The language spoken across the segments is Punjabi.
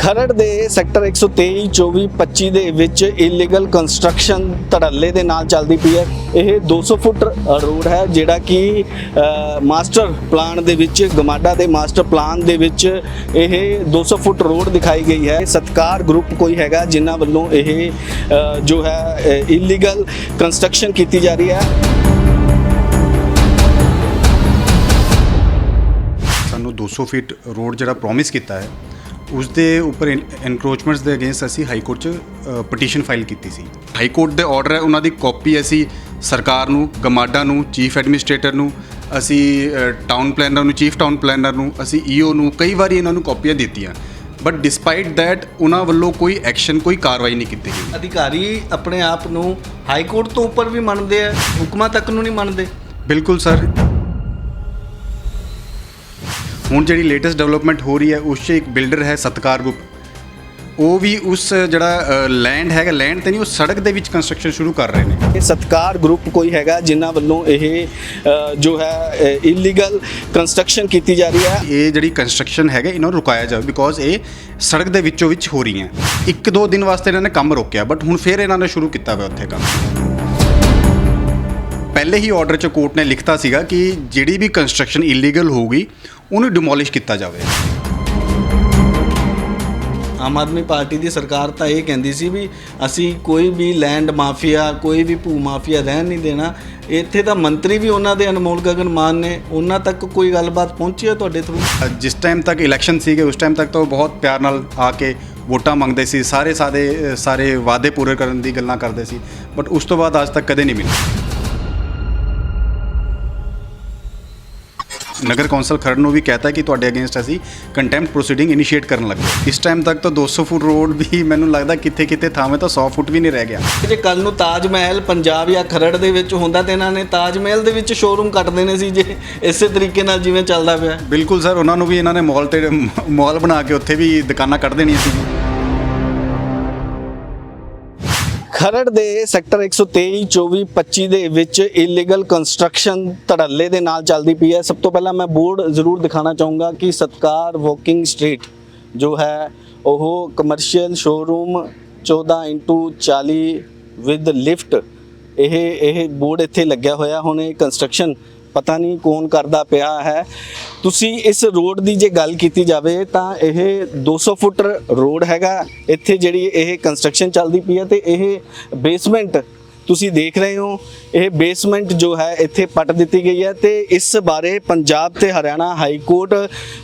ਖਰੜ ਦੇ ਸੈਕਟਰ 123 24 25 ਦੇ ਵਿੱਚ ਇਲੀਗਲ ਕੰਸਟਰਕਸ਼ਨ ਧੜੱਲੇ ਦੇ ਨਾਲ ਚੱਲਦੀ ਪਈ ਹੈ। ਇਹ 200 ਫੁੱਟ ਰੋਡ ਹੈ, ਜਿਹੜਾ ਕਿ ਮਾਸਟਰ ਪਲਾਨ ਦੇ ਵਿੱਚ, ਗਮਾਡਾ ਦੇ ਮਾਸਟਰ ਪਲਾਨ ਦੇ ਵਿੱਚ ਇਹ 200 ਫੁੱਟ ਰੋਡ ਦਿਖਾਈ ਗਈ ਹੈ। ਸਤਕਾਰ ਗਰੁੱਪ ਕੋਈ ਹੈਗਾ ਜਿਨ੍ਹਾਂ ਵੱਲੋਂ ਇਹ ਜੋ ਹੈ ਇਲੀਗਲ ਕੰਸਟਰਕਸ਼ਨ ਕੀਤੀ ਜਾ ਰਹੀ ਹੈ। ਸਾਨੂੰ 200 ਫੀਟ ਰੋਡ ਜਿਹੜਾ ਪ੍ਰੋਮਿਸ ਕੀਤਾ ਹੈ ਉਸ ਦੇ ਉੱਪਰ ਐਨਕਰੋਚਮੈਂਟਸ ਦੇ ਅਗੇਂਸਟ ਅਸੀਂ ਹਾਈ ਕੋਰਟ 'ਚ ਪਟੀਸ਼ਨ ਫਾਈਲ ਕੀਤੀ ਸੀ। ਹਾਈ ਕੋਰਟ ਦੇ ਆਰਡਰ ਹੈ ਉਹਨਾਂ ਦੀ ਕਾਪੀ ਅਸੀਂ ਸਰਕਾਰ ਨੂੰ ਗਮਾਡਾ ਨੂੰ ਚੀਫ ਐਡਮਿਨਿਸਟ੍ਰੇਟਰ ਨੂੰ ਅਸੀਂ ਟਾਊਨ ਪਲੈਨਰ ਨੂੰ ਚੀਫ ਟਾਊਨ ਪਲੈਨਰ ਨੂੰ ਅਸੀਂ ਈਓ ਨੂੰ ਕਈ ਵਾਰੀ ਇਹਨਾਂ ਨੂੰ ਕਾਪੀਆਂ ਦਿੱਤੀਆਂ। ਬਟ ਡਿਸਪਾਈਟ ਥੈਟ ਉਹਨਾਂ ਵੱਲੋਂ ਕੋਈ ਐਕਸ਼ਨ ਕੋਈ ਕਾਰਵਾਈ ਨਹੀਂ ਕੀਤੀ ਗਈ। ਅਧਿਕਾਰੀ ਆਪਣੇ ਆਪ ਨੂੰ ਹਾਈ ਕੋਰਟ ਤੋਂ ਉੱਪਰ ਵੀ ਮੰਨਦੇ ਆ ਹੁਕਮਾਂ ਤੱਕ ਨੂੰ ਨਹੀਂ ਮੰਨਦੇ। ਬਿਲਕੁਲ ਸਰ ਹੁਣ ਜਿਹੜੀ ਲੇਟੈਸਟ ਡਿਵੈਲਪਮੈਂਟ ਹੋ ਰਹੀ ਹੈ ਉਸ 'ਚ ਇੱਕ ਬਿਲਡਰ ਹੈ ਸਤਕਾਰ ਗਰੁੱਪ ਉਹ ਵੀ ਉਸ ਜਿਹੜਾ ਲੈਂਡ ਹੈਗਾ ਲੈਂਡ ਤੇ ਨਹੀਂ ਉਹ ਸੜਕ ਦੇ ਵਿੱਚ ਕੰਸਟਰਕਸ਼ਨ ਸ਼ੁਰੂ ਕਰ ਰਹੇ ਨੇ। ਇਹ ਸਤਕਾਰ ਗਰੁੱਪ ਕੋਈ ਹੈਗਾ ਜਿਨ੍ਹਾਂ ਵੱਲੋਂ ਇਹ ਜੋ ਹੈ ਇਲੀਗਲ ਕੰਸਟਰਕਸ਼ਨ ਕੀਤੀ ਜਾ ਰਹੀ ਹੈ? ਇਹ ਜਿਹੜੀ ਕੰਸਟਰਕਸ਼ਨ ਹੈਗਾ ਇਹਨਾਂ ਨੂੰ ਰੁਕਾਇਆ ਜਾਵੇ ਬਿਕੋਜ਼ ਇਹ ਸੜਕ ਦੇ ਵਿੱਚੋਂ ਵਿੱਚ ਹੋ ਰਹੀ ਹੈ ਇੱਕ ਦੋ ਦਿਨ ਵਾਸਤੇ ਇਹਨਾਂ ਨੇ ਕੰਮ ਰੋਕਿਆ ਬਟ ਹੁਣ ਫੇਰ ਇਹਨਾਂ ਨੇ ਸ਼ੁਰੂ ਕੀਤਾ ਹੋਇਆ ਉੱਥੇ ਕੰਮ। ਪਹਿਲੇ ਹੀ ਆਰਡਰ 'ਚ ਕੋਰਟ ਨੇ ਲਿਖਤਾ ਸੀਗਾ ਕਿ ਜਿਹੜੀ ਵੀ ਕੰਸਟਰਕਸ਼ਨ ਇਲੀਗਲ ਹੋਊਗੀ ਉਹਨੂੰ ਡਿਮੋਲਿਸ਼ ਕੀਤਾ ਜਾਵੇ। ਆਮ ਆਦਮੀ ਪਾਰਟੀ ਦੀ ਸਰਕਾਰ ਤਾਂ ਇਹ ਕਹਿੰਦੀ ਸੀ ਵੀ ਅਸੀਂ ਕੋਈ ਵੀ ਲੈਂਡ ਮਾਫੀਆ ਕੋਈ ਵੀ ਭੂ ਮਾਫੀਆ ਰਹਿਣ ਨਹੀਂ ਦੇਣਾ। ਇੱਥੇ ਤਾਂ ਮੰਤਰੀ ਵੀ ਉਹਨਾਂ ਦੇ ਅਨਮੋਲ ਗਗਨ ਮਾਨ ਨੇ। ਉਹਨਾਂ ਤੱਕ ਕੋਈ ਗੱਲਬਾਤ ਪਹੁੰਚੀ ਹੈ ਤੁਹਾਡੇ ਥਰੂ ਜਿਸ ਟਾਈਮ ਤੱਕ ਇਲੈਕਸ਼ਨ ਸੀਗੇ ਉਸ ਟਾਈਮ ਤੱਕ ਤਾਂ ਉਹ ਬਹੁਤ ਪਿਆਰ ਨਾਲ ਆ ਕੇ ਵੋਟਾਂ ਮੰਗਦੇ ਸੀ। ਸਾਰੇ ਸਾਦੇ ਸਾਰੇ ਵਾਅਦੇ ਪੂਰੇ ਕਰਨ ਦੀ ਗੱਲਾਂ ਕਰਦੇ ਸੀ। ਬਟ ਉਸ ਤੋਂ ਬਾਅਦ ਅੱਜ ਤੱਕ ਕਦੇ ਨਹੀਂ ਮਿਲੇ। ਨਗਰ ਕੌਂਸਲ ਖਰੜ ਨੂੰ ਵੀ ਕਹਤਾ ਕਿ ਤੁਹਾਡੇ ਅਗੇਂਸਟ ਅਸੀਂ ਕੰਟੈਂਪਟ ਪ੍ਰੋਸੀਡਿੰਗ ਇਨੀਸ਼ੀਏਟ ਕਰਨ ਲੱਗੇ ਇਸ ਟਾਈਮ ਤੱਕ ਤਾਂ 200 ਫੁੱਟ ਰੋਡ ਵੀ ਮੈਨੂੰ ਲੱਗਦਾ ਕਿੱਥੇ ਕਿੱਥੇ ਥਾਵੇਂ ਤਾਂ 100 ਫੁੱਟ ਵੀ ਨਹੀਂ ਰਹਿ ਗਿਆ। ਜੇ ਕੱਲ ਨੂੰ ਤਾਜ ਮਹਿਲ ਪੰਜਾਬ ਜਾਂ ਖਰੜ ਦੇ ਵਿੱਚ ਹੁੰਦਾ ਤੇ ਇਹਨਾਂ ਨੇ ਤਾਜ ਮਹਿਲ ਦੇ ਵਿੱਚ ਸ਼ੋਰੂਮ ਕੱਟ ਦੇਣੇ ਸੀ ਜੇ ਇਸੇ ਤਰੀਕੇ ਨਾਲ ਜਿਵੇਂ ਚੱਲਦਾ ਪਿਆ। ਬਿਲਕੁਲ ਸਰ ਉਹਨਾਂ ਨੂੰ ਵੀ ਇਹਨਾਂ ਨੇ ਮਾਲ ਤੇ ਮਾਲ ਬਣਾ ਕੇ ਉੱਥੇ ਵੀ ਦੁਕਾਨਾਂ ਕੱਢ ਦੇਣੀਆਂ ਸੀ। ਖਰੜ ਦੇ ਸੈਕਟਰ 123 24 25 ਦੇ ਵਿੱਚ ਇਲੀਗਲ ਕੰਸਟਰਕਸ਼ਨ ਧੜੱਲੇ ਦੇ ਨਾਲ ਚੱਲਦੀ ਪਈ ਹੈ। ਸਭ ਤੋਂ ਪਹਿਲਾਂ ਮੈਂ ਬੋਰਡ ਜ਼ਰੂਰ ਦਿਖਾਣਾ ਚਾਹੂੰਗਾ ਕਿ ਸਤਕਾਰ ਵਾਕਿੰਗ ਸਟਰੀਟ ਜੋ ਹੈ, ਉਹ ਕਮਰਸ਼ੀਅਲ ਸ਼ੋਰੂਮ 14/40 ਵਿਦ ਲਿਫਟ ਇਹ ਇਹ ਬੋਰਡ ਇੱਥੇ ਲੱਗਿਆ ਹੋਇਆ। ਹੁਣ ਇਹ ਕੰਸਟਰਕਸ਼ਨ ਪਤਾ ਨਹੀਂ ਕੌਣ ਕਰਦਾ ਪਿਆ ਹੈ। ਤੁਸੀਂ ਇਸ ਰੋਡ ਦੀ ਜੇ ਗੱਲ ਕੀਤੀ ਜਾਵੇ ਤਾਂ ਇਹ 200 ਫੁੱਟ ਰੋਡ ਹੈਗਾ। ਇੱਥੇ ਜਿਹੜੀ ਇਹ ਕੰਸਟਰਕਸ਼ਨ ਚੱਲਦੀ ਪਈ ਹੈ ਤੇ ਇਹ ਬੇਸਮੈਂਟ ਤੁਸੀਂ ਦੇਖ ਰਹੇ ਹੋ। ਇਹ ਬੇਸਮੈਂਟ ਜੋ ਹੈ, ਇੱਥੇ ਪੱਟ ਦਿੱਤੀ ਗਈ ਹੈ ਤੇ ਇਸ ਬਾਰੇ ਪੰਜਾਬ ਤੇ ਹਰਿਆਣਾ ਹਾਈ ਕੋਰਟ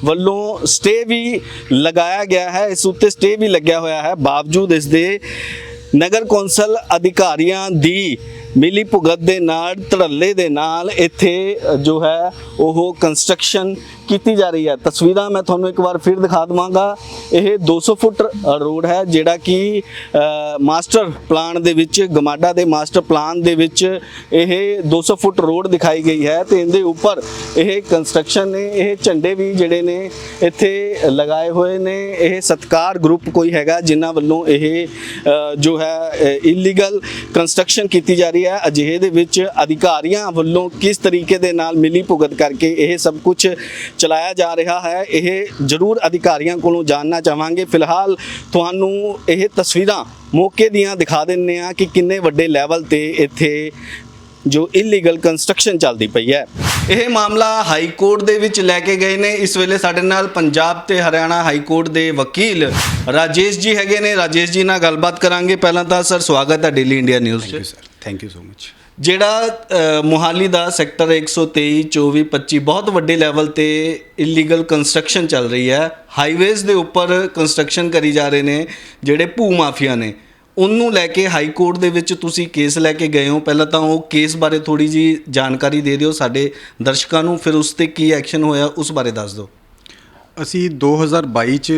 ਵੱਲੋਂ ਸਟੇ ਵੀ ਲਗਾਇਆ ਗਿਆ ਹੈ। ਇਸ ਉੱਤੇ ਸਟੇ ਵੀ ਲੱਗਿਆ ਹੋਇਆ ਹੈ। ਬਾਵਜੂਦ ਇਸ ਦੇ ਨਗਰ ਕੌਂਸਲ ਅਧਿਕਾਰੀਆਂ ਦੀ ਮਿਲੀ ਭੁਗਤ ਦੇ ਨਾਲ, ਧੜੱਲੇ ਦੇ ਨਾਲ ਇੱਥੇ ਜੋ ਹੈ, ਉਹ ਕੰਸਟਰਕਸ਼ਨ ਕੀਤੀ ਜਾ ਰਹੀ ਹੈ। ਤਸਵੀਰਾਂ ਮੈਂ ਤੁਹਾਨੂੰ ਇੱਕ ਵਾਰ ਫਿਰ ਦਿਖਾ ਦਵਾਂਗਾ। ਇਹ 200 ਫੁੱਟ ਰੋਡ ਹੈ, ਜਿਹੜਾ ਕਿ ਮਾਸਟਰ ਪਲਾਨ ਦੇ ਵਿੱਚ, ਗਮਾਡਾ ਦੇ ਮਾਸਟਰ ਪਲਾਨ ਦੇ ਵਿੱਚ ਇਹ 200 ਫੁੱਟ ਰੋਡ ਦਿਖਾਈ ਗਈ ਹੈ ਤੇ ਇਹਦੇ ਉੱਪਰ ਇਹ ਕੰਸਟਰਕਸ਼ਨ ਨੇ, ਇਹ ਝੰਡੇ ਵੀ ਜਿਹੜੇ ਨੇ, ਇੱਥੇ ਲਗਾਏ ਹੋਏ ਨੇ। ਇਹ ਸਤਕਾਰ ਗਰੁੱਪ ਕੋਈ ਹੈਗਾ, ਜਿਨ੍ਹਾਂ ਵੱਲੋਂ ਇਹ ਜੋ ਹੈ ਇਲੀਗਲ ਕੰਸਟਰਕਸ਼ਨ ਕੀਤੀ ਜਾ ਰਹੀ ਹੈ। ਅਜਿਹੇ ਦੇ ਵਿੱਚ ਅਧਿਕਾਰੀਆਂ ਵੱਲੋਂ ਕਿਸ ਤਰੀਕੇ ਦੇ ਨਾਲ ਮਿਲੀ ਭੁਗਤ ਕਰਕੇ ਇਹ ਸਭ ਕੁਝ ਚਲਾਇਆ ਜਾ ਰਿਹਾ ਹੈ, ਇਹ ਜ਼ਰੂਰ ਅਧਿਕਾਰੀਆਂ ਕੋਲੋਂ ਜਾਣਨਾ ਚਾਹਾਂਗੇ। ਫਿਲਹਾਲ ਤੁਹਾਨੂੰ ਇਹ ਤਸਵੀਰਾਂ ਮੌਕੇ ਦੀਆਂ ਦਿਖਾ ਦਿੰਨੇ ਆ ਕਿ ਕਿੰਨੇ ਵੱਡੇ ਲੈਵਲ ਤੇ ਇੱਥੇ ਜੋ ਇਲੀਗਲ ਕੰਸਟਰਕਸ਼ਨ ਚੱਲਦੀ ਪਈ ਹੈ। ਇਹ ਮਾਮਲਾ ਹਾਈ ਕੋਰਟ ਦੇ ਵਿੱਚ ਲੈ ਕੇ ਗਏ ਨੇ। ਇਸ ਵੇਲੇ ਸਾਡੇ ਨਾਲ ਪੰਜਾਬ ਤੇ ਹਰਿਆਣਾ ਹਾਈ ਕੋਰਟ ਦੇ ਵਕੀਲ ਰਾਜੇਸ਼ ਜੀ ਹੈਗੇ ਨੇ। ਰਾਜੇਸ਼ ਜੀ ਨਾਲ ਗੱਲਬਾਤ ਕਰਾਂਗੇ। ਪਹਿਲਾਂ ਤਾਂ ਸਰ, ਸਵਾਗਤ ਹੈ ਡੇਲੀ ਇੰਡੀਆ ਨਿਊਜ਼ 'ਚ। Sir thank you so much ਜਿਹੜਾ ਮੋਹਾਲੀ ਦਾ ਸੈਕਟਰ 123 24 25 ਬਹੁਤ ਵੱਡੇ ਲੈਵਲ ਤੇ ਇਲੀਗਲ ਕੰਸਟਰਕਸ਼ਨ ਚੱਲ ਰਹੀ ਹੈ। ਹਾਈਵੇਜ਼ ਦੇ ਉੱਪਰ ਕੰਸਟਰਕਸ਼ਨ ਕਰੀ ਜਾ ਰਹੇ ਨੇ ਜਿਹੜੇ ਭੂ ਮਾਫੀਆ ਨੇ। ਉਹਨੂੰ ਲੈ ਕੇ ਹਾਈ ਕੋਰਟ ਦੇ ਵਿੱਚ ਤੁਸੀਂ ਕੇਸ ਲੈ ਕੇ ਗਏ ਹੋ। ਪਹਿਲਾਂ ਤਾਂ ਉਹ ਕੇਸ ਬਾਰੇ ਥੋੜੀ ਜੀ ਜਾਣਕਾਰੀ ਦੇ ਦਿਓ ਸਾਡੇ ਦਰਸ਼ਕਾਂ ਨੂੰ ਫਿਰ ਉਸ ਤੇ ਕੀ ਐਕਸ਼ਨ ਹੋਇਆ ਉਸ ਬਾਰੇ ਦੱਸ ਦਿਓ। ਅਸੀਂ 2022 ਚ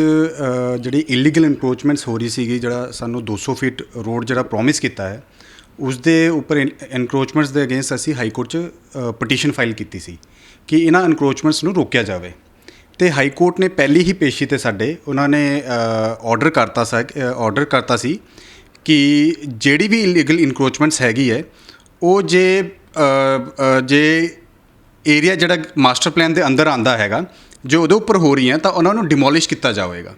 ਜਿਹੜੀ ਇਲੀਗਲ ਇਨਕਰੋਚਮੈਂਟਸ ਹੋ ਰਹੀ ਸੀਗੀ ਜਿਹੜਾ ਸਾਨੂੰ 200 ਫੀਟ ਰੋਡ ਜਿਹੜਾ ਪ੍ਰੋਮਿਸ ਕੀਤਾ ਹੈ ਉਸ ਦੇ ਉੱਪਰ ਐਨਕਰੋਚਮੈਂਟਸ ਦੇ ਅਗੇਂਸਟ ਅਸੀਂ ਹਾਈ ਕੋਰਟ ਚ ਪਟੀਸ਼ਨ ਫਾਈਲ ਕੀਤੀ ਸੀ ਕਿ ਇਹਨਾਂ ਐਨਕਰੋਚਮੈਂਟਸ ਨੂੰ ਰੋਕਿਆ ਜਾਵੇ। ਤੇ ਹਾਈ ਕੋਰਟ ਨੇ ਪਹਿਲੀ ਹੀ ਪੇਸ਼ੀ ਤੇ ਸਾਡੇ ਉਹਨਾਂ ਨੇ ਆਰਡਰ ਕਰਤਾ ਸੀ ਆਰਡਰ ਕਰਤਾ ਸੀ ਕਿ ਜਿਹੜੀ ਵੀ ਇਲੀਗਲ ਇਨਕਰੋਚਮੈਂਟਸ ਹੈਗੀ ਹੈ, ਉਹ ਜੇ ਜੇ ਏਰੀਆ ਜਿਹੜਾ ਮਾਸਟਰ ਪਲਾਨ ਦੇ ਅੰਦਰ ਆਂਦਾ ਹੈਗਾ, ਜੋ ਉਹਦੇ ਉੱਪਰ ਹੋ ਰਹੀਆਂ ਤਾਂ ਉਹਨਾਂ ਨੂੰ ਡਿਮੋਲਿਸ਼ ਕੀਤਾ ਜਾਵੇਗਾ।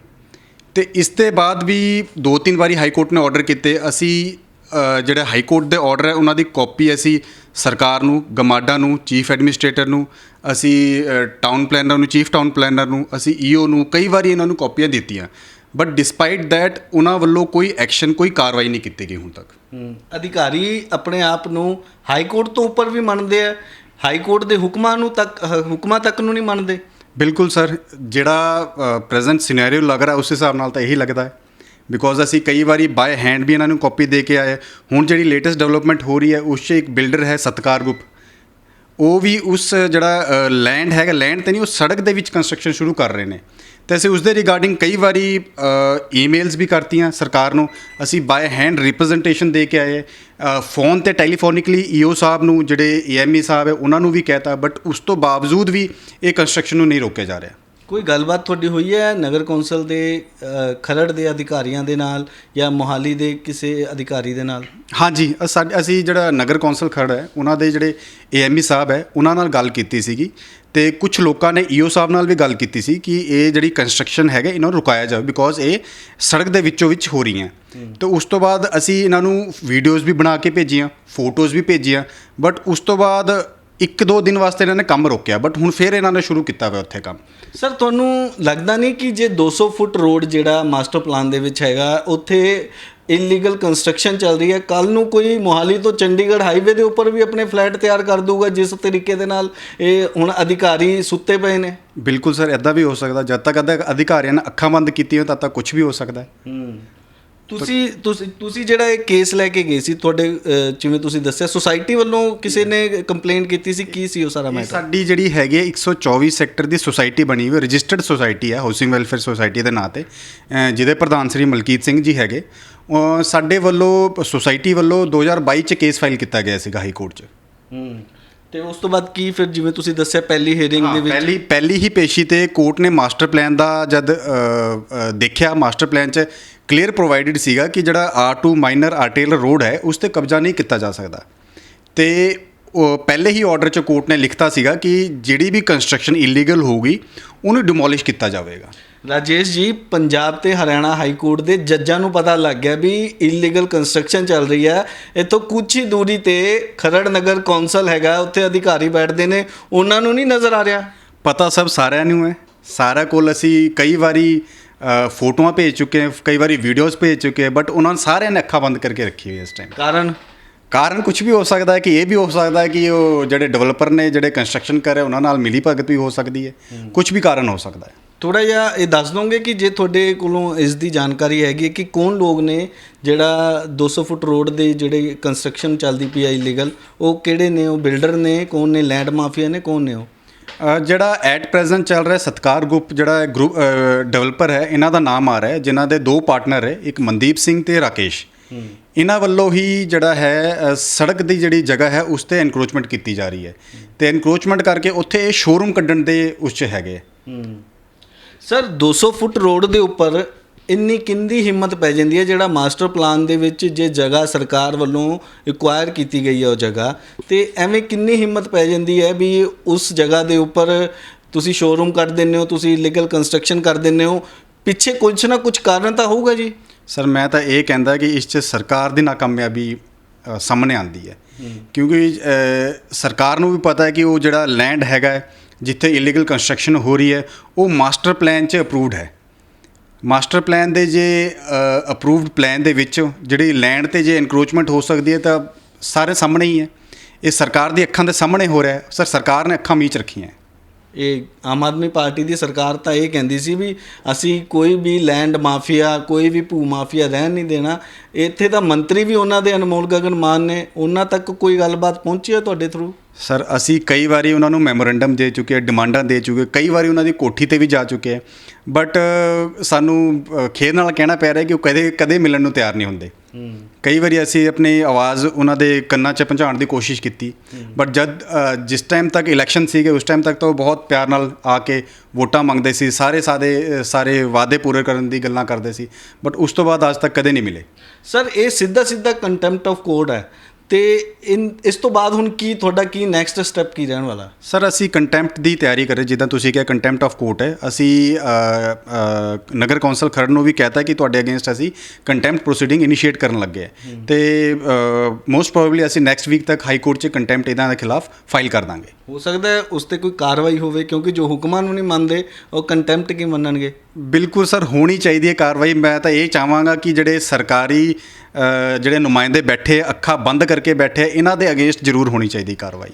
ਤੇ ਇਸ ਦੇ ਬਾਅਦ ਵੀ ਦੋ ਤਿੰਨ ਵਾਰੀ ਹਾਈ ਕੋਰਟ ਨੇ ਆਰਡਰ ਕੀਤੇ, ਅਸੀਂ ਜਿਹੜੇ ਹਾਈ ਕੋਰਟ ਦੇ ਆਰਡਰ ਹੈ ਉਹਨਾਂ ਦੀ ਕਾਪੀ ਅਸੀਂ ਸਰਕਾਰ ਨੂੰ ਗਮਾਡਾ ਨੂੰ ਚੀਫ ਐਡਮਿਨਿਸਟ੍ਰੇਟਰ ਨੂੰ ਅਸੀਂ ਟਾਊਨ ਪਲੈਨਰ ਨੂੰ ਚੀਫ ਟਾਊਨ ਪਲੈਨਰ ਨੂੰ ਅਸੀਂ ਈਓ ਨੂੰ ਕਈ ਵਾਰੀ ਇਹਨਾਂ ਨੂੰ ਕਾਪੀਆਂ ਦਿੱਤੀਆਂ। ਬਟ ਡਿਸਪਾਈਟ ਥੈਟ ਉਹਨਾਂ ਵੱਲੋਂ ਕੋਈ ਐਕਸ਼ਨ ਕੋਈ ਕਾਰਵਾਈ ਨਹੀਂ ਕੀਤੀ ਗਈ ਹੁਣ ਤੱਕ। ਅਧਿਕਾਰੀ ਆਪਣੇ ਆਪ ਨੂੰ ਹਾਈ ਕੋਰਟ ਤੋਂ ਉੱਪਰ ਵੀ ਮੰਨਦੇ ਆ ਹਾਈ ਕੋਰਟ ਦੇ ਹੁਕਮਾਂ ਨੂੰ ਤੱਕ ਹੁਕਮਾਂ ਤੱਕ ਨੂੰ ਨਹੀਂ ਮੰਨਦੇ। ਬਿਲਕੁਲ ਸਰ ਜਿਹੜਾ ਪ੍ਰੈਜ਼ੈਂਟ ਸਿਨੈਰੀਓ ਲੱਗ ਰਿਹਾ ਉਸ ਹਿਸਾਬ ਨਾਲ ਤਾਂ ਇਹੀ ਲੱਗਦਾ ਹੈ। ਬਿਕੋਜ਼ ਅਸੀਂ ਕਈ ਵਾਰੀ ਬਾਏ ਹੈਂਡ ਵੀ ਇਹਨਾਂ ਨੂੰ ਕਾਪੀ ਦੇ ਕੇ ਆਏ। ਹੁਣ ਜਿਹੜੀ ਲੇਟੈਸਟ ਡਿਵੈਲਪਮੈਂਟ ਹੋ ਰਹੀ ਹੈ, ਉਸ 'ਚ ਇੱਕ ਬਿਲਡਰ ਹੈ ਸਤਕਾਰ ਗੁਪ ਉਹ ਵੀ ਉਸ ਜਿਹੜਾ ਲੈਂਡ ਹੈਗਾ ਲੈਂਡ ਤੇ ਨਹੀਂ, ਉਹ ਸੜਕ ਦੇ ਵਿੱਚ ਕੰਸਟਰਕਸ਼ਨ ਸ਼ੁਰੂ ਕਰ ਰਹੇ ਨੇ। ਤੇ ਅਸੀਂ ਉਸ ਦੇ ਰਿਗਾਰਡਿੰਗ ਕਈ ਵਾਰੀ ਈਮੇਲਸ ਵੀ ਕਰਤੀਆਂ ਸਰਕਾਰ ਨੂੰ। ਅਸੀਂ ਬਾਏ ਹੈਂਡ ਰਿਪਰੈਜ਼ੈਂਟੇਸ਼ਨ ਦੇ ਕੇ ਆਏ। ਫੋਨ ਤੇ ਟੈਲੀਫੋਨਿਕਲੀ ਈਓ ਸਾਹਿਬ ਨੂੰ, ਜਿਹੜੇ ਏਐਮਈ ਸਾਹਿਬ ਹੈ, ਉਹਨਾਂ ਨੂੰ ਵੀ ਕਹਿਤਾ। ਬਟ ਉਸ ਤੋਂ ਬਾਵਜੂਦ ਵੀ ਇਹ ਕੰਸਟਰਕਸ਼ਨ ਨੂੰ ਨਹੀਂ ਰੋਕਿਆ ਜਾ ਰਿਹਾ। ਕੋਈ ਗੱਲਬਾਤ ਤੁਹਾਡੀ ਹੋਈ ਹੈ ਨਗਰ ਕੌਂਸਲ ਦੇ ਖਰੜ ਦੇ ਅਧਿਕਾਰੀਆਂ ਦੇ ਨਾਲ ਜਾਂ ਮੋਹਾਲੀ ਦੇ ਕਿਸੇ ਅਧਿਕਾਰੀ ਦੇ ਨਾਲ? ਹਾਂਜੀ ਅਸੀਂ ਜਿਹੜਾ ਨਗਰ ਕੌਂਸਲ ਖੜਾ ਹੈ ਉਹਨਾਂ ਦੇ ਜਿਹੜੇ ਏਐਮਈ ਸਾਹਿਬ ਹੈ ਉਹਨਾਂ ਨਾਲ ਗੱਲ ਕੀਤੀ ਸੀਗੀ ਤੇ ਕੁਝ ਲੋਕਾਂ ਨੇ ਈਓ ਸਾਹਿਬ ਨਾਲ ਵੀ ਗੱਲ ਕੀਤੀ ਸੀ ਕਿ ਇਹ ਜਿਹੜੀ ਕੰਸਟਰਕਸ਼ਨ ਹੈਗਾ ਇਹਨਾਂ ਨੂੰ ਰੁਕਾਇਆ ਜਾਵੇ ਬਿਕੋਜ਼ ਇਹ ਸੜਕ ਦੇ ਵਿੱਚੋਂ ਵਿੱਚ ਹੋ ਰਹੀਆਂ। ਤੇ ਉਸ ਤੋਂ ਬਾਅਦ ਅਸੀਂ ਇਹਨਾਂ ਨੂੰ ਵੀਡੀਓਜ਼ ਵੀ ਬਣਾ ਕੇ ਭੇਜੀਆਂ ਫੋਟੋਜ਼ ਵੀ ਭੇਜੀਆਂ ਬਟ ਉਸ ਤੋਂ ਬਾਅਦ ਇੱਕ ਦੋ ਦਿਨ ਵਾਸਤੇ ਇਹਨਾਂ ਨੇ ਕੰਮ ਰੋਕਿਆ ਬਟ ਹੁਣ ਫੇਰ ਇਹਨਾਂ ਨੇ ਸ਼ੁਰੂ ਕੀਤਾ ਹੋਇਆ ਉੱਥੇ ਕੰਮ। ਸਰ ਤੁਹਾਨੂੰ ਲੱਗਦਾ ਨਹੀਂ ਕਿ ਜੇ 200 ਫੁੱਟ ਰੋਡ ਜਿਹੜਾ ਮਾਸਟਰ ਪਲਾਨ ਦੇ ਵਿੱਚ ਹੈਗਾ ਉੱਥੇ ਇਲੀਗਲ ਕੰਸਟਰਕਸ਼ਨ ਚੱਲ ਰਹੀ ਹੈ? ਕੱਲ ਨੂੰ ਕੋਈ ਮੋਹਾਲੀ ਤੋਂ ਚੰਡੀਗੜ੍ਹ ਹਾਈਵੇ ਦੇ ਉੱਪਰ ਵੀ ਆਪਣੇ ਫਲੈਟ ਤਿਆਰ ਕਰ ਦੂਗਾ ਜਿਸ ਤਰੀਕੇ ਦੇ ਨਾਲ ਇਹ ਹੁਣ ਅਧਿਕਾਰੀ ਸੁੱਤੇ ਪਏ ਨੇ? ਬਿਲਕੁਲ ਸਰ ਐਦਾਂ ਵੀ ਹੋ ਸਕਦਾ। ਜਦ ਤੱਕ ਅਧਿ- ਅਧਿਕਾਰੀਆਂ ਨੇ ਅੱਖਾਂ ਬੰਦ ਕੀਤੀਆਂ ਤਦ ਤੱਕ ਕੁਝ ਵੀ ਹੋ ਸਕਦਾ ਹੈ। ਤੁਸੀਂ ਤੁਸੀਂ ਤੁਸੀਂ ਜਿਹੜਾ ਇਹ ਕੇਸ ਲੈ ਕੇ ਗਏ ਸੀ ਤੁਹਾਡੇ ਜਿਵੇਂ ਤੁਸੀਂ ਦੱਸਿਆ ਸੁਸਾਇਟੀ ਵੱਲੋਂ ਕਿਸੇ ਨੇ ਕੰਪਲੇਂਟ ਕੀਤੀ ਸੀ? ਕੀ ਸੀ ਉਹ ਸਾਰਾ ਮੈਟਰ ਸਾਡੀ ਜਿਹੜੀ ਹੈਗੀ ਹੈ 124 ਸੈਕਟਰ ਦੀ ਸੁਸਾਇਟੀ ਬਣੀ ਹੋਈ ਰਜਿਸਟਰਡ ਸੁਸਾਇਟੀ ਹੈ ਹਾਊਸਿੰਗ ਵੈਲਫੇਅਰ ਸੁਸਾਇਟੀ ਦੇ ਨਾਂ ਤੇ ਜਿਹਦੇ ਪ੍ਰਧਾਨ ਸ੍ਰੀ ਮਲਕੀਤ ਸਿੰਘ ਜੀ ਹੈਗੇ। ਸਾਡੇ ਵੱਲੋਂ ਸੁਸਾਇਟੀ ਵੱਲੋਂ 2022 ਚ ਕੇਸ ਫਾਈਲ ਕੀਤਾ ਗਿਆ ਸੀਗਾ ਹਾਈ ਕੋਰਟ ਚ। ਹੂੰ ਤੇ ਉਸ ਤੋਂ ਬਾਅਦ ਕੀ ਫਿਰ ਜਿਵੇਂ ਤੁਸੀਂ ਦੱਸਿਆ ਪਹਿਲੀ ਹੀਅਰਿੰਗ ਦੇ ਵਿੱਚ? ਪਹਿਲੀ ਪਹਿਲੀ ਹੀ ਪੇਸ਼ੀ ਤੇ ਕੋਰਟ ਨੇ ਮਾਸਟਰ ਪਲਾਨ ਦਾ ਜਦ ਦੇਖਿਆ ਮਾਸਟਰ ਪਲਾਨ ਚ ਕਲੀਅਰ ਪ੍ਰੋਵਾਈਡਡ ਸੀਗਾ ਕਿ ਜਿਹੜਾ R2 ਮਾਈਨਰ ਆਰਟੀਰੀਅਲ ਰੋਡ ਹੈ ਉਸ ਤੇ ਕਬਜ਼ਾ ਨਹੀਂ ਕੀਤਾ ਜਾ ਸਕਦਾ। ਤੇ ਪਹਿਲੇ ਹੀ ਆਰਡਰ ਚ ਕੋਰਟ ਨੇ ਲਿਖਤਾ ਸੀਗਾ ਕਿ ਜਿਹੜੀ ਵੀ ਕੰਸਟਰਕਸ਼ਨ ਇਲੀਗਲ ਹੋਊਗੀ ਉਹਨੂੰ ਡਿਮੋਲਿਸ਼ ਕੀਤਾ ਜਾਵੇਗਾ। ਰਾਜੇਸ਼ ਜੀ ਪੰਜਾਬ ਤੇ ਹਰਿਆਣਾ ਹਾਈ ਕੋਰਟ ਦੇ ਜੱਜਾਂ ਨੂੰ ਪਤਾ ਲੱਗ ਗਿਆ ਵੀ ਇਲੀਗਲ ਕੰਸਟਰਕਸ਼ਨ ਚੱਲ ਰਹੀ ਹੈ। ਇੱਥੋਂ ਕੁਝ ਹੀ ਦੂਰੀ ਤੇ ਖਰੜ ਨਗਰ ਕੌਂਸਲ ਹੈਗਾ ਉੱਥੇ ਅਧਿਕਾਰੀ ਬੈਠਦੇ ਨੇ ਉਹਨਾਂ ਨੂੰ ਨਹੀਂ ਨਜ਼ਰ ਆ ਰਿਹਾ। ਪਤਾ ਸਭ ਸਾਰਿਆਂ ਨੂੰ ਹੈ। ਸਾਰਾ ਕੋਲ ਅਸੀਂ ਕਈ ਵਾਰੀ ਫੋਟੋਆਂ ਭੇਜ ਚੁੱਕੇ ਹਾਂ ਕਈ ਵਾਰੀ ਵੀਡੀਓਜ਼ ਭੇਜ ਚੁੱਕੇ ਹਾਂ ਬਟ ਉਹਨਾਂ ਸਾਰਿਆਂ ਨੇ ਅੱਖਾਂ ਬੰਦ ਕਰਕੇ ਰੱਖੀ ਹੋਈ ਹੈ ਇਸ ਟਾਈਮ ਕਾਰਨ? ਕਾਰਨ ਕੁਝ ਵੀ ਹੋ ਸਕਦਾ ਹੈ ਕਿ ਇਹ ਵੀ ਹੋ ਸਕਦਾ ਹੈ ਕਿ ਉਹ ਜਿਹੜੇ ਡਿਵੈਲਪਰ ਨੇ ਜਿਹੜੇ ਕੰਸਟਰਕਸ਼ਨ ਕਰ ਰਹੇ ਉਹਨਾਂ ਨਾਲ ਮਿਲੀ ਭਗਤ ਵੀ ਹੋ ਸਕਦੀ ਹੈ। ਕੁਝ ਵੀ ਕਾਰਨ ਹੋ ਸਕਦਾ ਹੈ। ਥੋੜਾ ਜਿਹਾ ਇਹ ਦੱਸ ਦੋਗੇ ਕਿ ਜੇ ਤੁਹਾਡੇ ਕੋਲੋਂ ਇਸ ਦੀ ਜਾਣਕਾਰੀ ਹੈਗੀ ਕਿ ਕੌਣ ਲੋਕ ਨੇ ਜਿਹੜਾ 200 ਫੁੱਟ ਰੋਡ ਦੇ ਜਿਹੜੇ ਕੰਸਟਰਕਸ਼ਨ ਚੱਲਦੀ ਪਈ ਹੈ ਇਲੀਗਲ ਉਹ ਕਿਹੜੇ ਨੇ ਉਹ ਬਿਲਡਰ ਨੇ ਕੌਣ ਨੇ ਲੈਂਡ ਮਾਫੀਆ ਨੇ ਕੌਣ ਨੇ ਉਹ? ਜਿਹੜਾ ਐਟ ਪ੍ਰੈਜ਼ੈਂਟ ਚੱਲ ਰਿਹਾ ਸਤਕਾਰ ਗਰੁੱਪ ਜਿਹੜਾ ਗਰੁੱਪ ਡਿਵੈਲਪਰ ਹੈ ਇਹਨਾਂ ਦਾ ਨਾਮ ਆ ਰਿਹਾ ਹੈ ਜਿਨ੍ਹਾਂ ਦੇ ਦੋ ਪਾਰਟਨਰ ਹੈ ਇੱਕ ਮਨਦੀਪ ਸਿੰਘ ਤੇ ਰਾਕੇਸ਼। ਇਹਨਾਂ ਵੱਲੋਂ ਹੀ ਜਿਹੜਾ ਹੈ ਸੜਕ ਦੀ ਜਿਹੜੀ ਜਗ੍ਹਾ ਹੈ ਉਸ ਤੇ ਐਨਕਰੋਚਮੈਂਟ ਕੀਤੀ ਜਾ ਰਹੀ ਹੈ। ਤੇ ਐਨਕਰੋਚਮੈਂਟ ਕਰਕੇ ਉੱਥੇ ਇਹ ਸ਼ੋਰੂਮ ਕੱਢਣ ਦੇ ਉਸ 'ਚ ਹੈਗੇ ਸਰ 200 ਫੁੱਟ ਰੋਡ ਦੇ ਉੱਪਰ ਇੰਨੀ ਕਿੰਦੀ ਹਿੰਮਤ ਪੈ ਜਾਂਦੀ ਹੈ ਜਿਹੜਾ ਮਾਸਟਰ ਪਲਾਨ ਦੇ ਵਿੱਚ ਜੇ ਜਗ੍ਹਾ ਸਰਕਾਰ ਵੱਲੋਂ ਐਕਵਾਇਰ ਕੀਤੀ ਗਈ ਹੈ ਉਹ ਜਗ੍ਹਾ ਤੇ ਐਵੇਂ ਕਿੰਨੀ ਹਿੰਮਤ ਪੈ ਜਾਂਦੀ ਹੈ ਵੀ ਉਸ ਜਗ੍ਹਾ ਦੇ ਉੱਪਰ ਤੁਸੀਂ ਸ਼ੋਰੂਮ ਕੱਢ ਦਿੰਦੇ ਹੋ ਤੁਸੀਂ ਇਲੀਗਲ ਕੰਸਟਰਕਸ਼ਨ ਕਰ ਦਿੰਦੇ ਹੋ ਪਿੱਛੇ ਕੁਝ ਨਾ ਕੁਝ ਕਾਰਨ ਤਾਂ ਹੋਊਗਾ ਜੀ? ਸਰ ਮੈਂ ਤਾਂ ਇਹ ਕਹਿੰਦਾ ਕਿ ਇਸ 'ਚ ਸਰਕਾਰ ਦੀ ਨਾਕਾਮਯਾਬੀ ਸਾਹਮਣੇ ਆਂਦੀ ਹੈ। ਕਿਉਂਕਿ ਸਰਕਾਰ ਨੂੰ ਵੀ ਪਤਾ ਹੈ ਕਿ ਉਹ ਜਿਹੜਾ ਲੈਂਡ ਹੈਗਾ ਜਿੱਥੇ ਇਲੀਗਲ ਕੰਸਟਰਕਸ਼ਨ ਹੋ ਰਹੀ ਹੈ ਉਹ ਮਾਸਟਰ ਪਲਾਨ 'ਚ ਅਪਰੂਵਡ ਹੈ। ਮਾਸਟਰ ਪਲਾਨ ਦੇ ਜੇ ਅਪਰੂਵਡ ਪਲਾਨ ਦੇ ਵਿੱਚ ਜਿਹੜੀ ਲੈਂਡ ਤੇ ਜੇ ਇਨਕਰੋਚਮੈਂਟ ਹੋ ਸਕਦੀ ਹੈ ਤਾਂ ਸਾਰੇ ਸਾਹਮਣੇ ਹੀ ਹੈ। ਇਹ ਸਰਕਾਰ ਦੀ ਅੱਖਾਂ ਦੇ ਸਾਹਮਣੇ ਹੋ ਰਿਹਾ ਹੈ। ਸਰ, ਸਰਕਾਰ ਨੇ ਅੱਖਾਂ ਮੀਚ ਰੱਖੀਆਂ ਇਹ ਆਮ ਆਦਮੀ ਪਾਰਟੀ ਦੀ ਸਰਕਾਰ ਤਾਂ ਇਹ ਕਹਿੰਦੀ ਸੀ ਵੀ ਅਸੀਂ ਕੋਈ ਵੀ ਲੈਂਡ ਮਾਫੀਆ, ਕੋਈ ਵੀ ਭੂ ਮਾਫੀਆ ਰਹਿਣ ਨਹੀਂ ਦੇਣਾ। ਇੱਥੇ ਤਾਂ ਮੰਤਰੀ ਵੀ ਉਹਨਾਂ ਦੇ ਅਨਮੋਲ ਗਗਨ ਮਾਨ ਨੇ। ਉਹਨਾਂ ਤੱਕ ਕੋਈ ਗੱਲਬਾਤ ਪਹੁੰਚੀ ਹੈ ਤੁਹਾਡੇ ਥਰੂ ਸਰ ਅਸੀਂ ਕਈ ਵਾਰੀ ਉਹਨਾਂ ਨੂੰ ਮੈਮੋਰੈਂਡਮ ਦੇ ਚੁੱਕੇ ਹਾਂ ਡਿਮਾਂਡਾਂ ਦੇ ਚੁੱਕੇ ਕਈ ਵਾਰੀ ਉਹਨਾਂ ਦੀ ਕੋਠੀ ਤੇ ਵੀ ਜਾ ਚੁੱਕੇ ਹਾਂ। ਬਟ ਸਾਨੂੰ ਖੇਦ ਨਾਲ ਕਹਿਣਾ ਪੈ ਰਿਹਾ ਕਿ ਉਹ ਕਦੇ ਕਦੇ ਮਿਲਣ ਨੂੰ ਤਿਆਰ ਨਹੀਂ ਹੁੰਦੇ। ਕਈ ਵਾਰੀ ਅਸੀਂ ਆਪਣੀ ਆਵਾਜ਼ ਉਹਨਾਂ ਦੇ ਕੰਨਾਂ 'ਚ ਪਹੁੰਚਾਉਣ ਦੀ ਕੋਸ਼ਿਸ਼ ਕੀਤੀ। ਬਟ ਜਦ ਜਿਸ ਟਾਈਮ ਤੱਕ ਇਲੈਕਸ਼ਨ ਸੀਗੇ ਉਸ ਟਾਈਮ ਤੱਕ ਤਾਂ ਉਹ ਬਹੁਤ ਪਿਆਰ ਨਾਲ ਆ ਕੇ ਵੋਟਾਂ ਮੰਗਦੇ ਸੀ ਸਾਰੇ ਸਾਦੇ ਸਾਰੇ ਵਾਅਦੇ ਪੂਰੇ ਕਰਨ ਦੀ ਗੱਲਾਂ ਕਰਦੇ ਸੀ। ਬਟ ਉਸ ਤੋਂ ਬਾਅਦ ਅੱਜ ਤੱਕ ਕਦੇ ਨਹੀਂ ਮਿਲੇ। ਸਰ ਇਹ ਸਿੱਧਾ ਸਿੱਧਾ ਕੰਟੈਂਪਟ ਆਫ ਕੋਰਟ ਹੈ। ਤੇ ਇਨ ਇਸ ਤੋਂ ਬਾਅਦ ਹੁਣ ਕੀ ਤੁਹਾਡਾ ਕੀ ਨੈਕਸਟ ਸਟੈਪ ਕੀ ਰਹਿਣ ਵਾਲਾ? ਸਰ ਅਸੀਂ ਕੰਟੈਂਪਟ ਦੀ ਤਿਆਰੀ ਕਰ ਰਹੇ ਜਿੱਦਾਂ ਤੁਸੀਂ ਕਿਹਾ ਕੰਟੈਂਪਟ ਆਫ ਕੋਰਟ ਹੈ। ਅਸੀਂ ਨਗਰ ਕੌਂਸਲ ਖਰੜ ਨੂੰ ਵੀ ਕਹਤਾ ਕਿ ਤੁਹਾਡੇ ਅਗੇਂਸਟ ਅਸੀਂ ਕੰਟੈਂਪਟ ਪ੍ਰੋਸੀਡਿੰਗ ਇਨੀਸ਼ੀਏਟ ਕਰਨ ਲੱਗੇ ਤੇ ਮੋਸਟ ਪ੍ਰੋਬਬਲੀ ਅਸੀਂ ਨੈਕਸਟ ਵੀਕ ਤੱਕ ਹਾਈ ਕੋਰਟ 'ਚ ਕੰਟੈਂਪਟ ਇਹਨਾਂ ਦੇ ਖਿਲਾਫ ਫਾਈਲ ਕਰ ਦਾਂਗੇ। ਹੋ ਸਕਦਾ ਹੈ ਉਸ ਤੇ ਕੋਈ ਕਾਰਵਾਈ ਹੋਵੇ ਕਿਉਂਕਿ ਜੋ ਹੁਕਮਾਂ ਨੂੰ ਨਹੀਂ ਮੰਨਦੇ ਉਹ ਕੰਟੈਂਪਟ ਕੀ ਮੰਨਣਗੇ? ਬਿਲਕੁਲ ਸਰ ਹੋਣੀ ਚਾਹੀਦੀ ਹੈ ਕਾਰਵਾਈ। ਮੈਂ ਤਾਂ ਇਹ ਚਾਹਾਂਗਾ ਕਿ ਜਿਹੜੇ ਸਰਕਾਰੀ ਜਿਹੜੇ ਨੁਮਾਇੰਦੇ ਬੈਠੇ, ਅੱਖਾਂ ਬੰਦ ਕਰਕੇ ਬੈਠੇ, ਇਹਨਾਂ ਦੇ ਅਗੇਂਸਟ ਜ਼ਰੂਰ ਹੋਣੀ ਚਾਹੀਦੀ ਕਾਰਵਾਈ।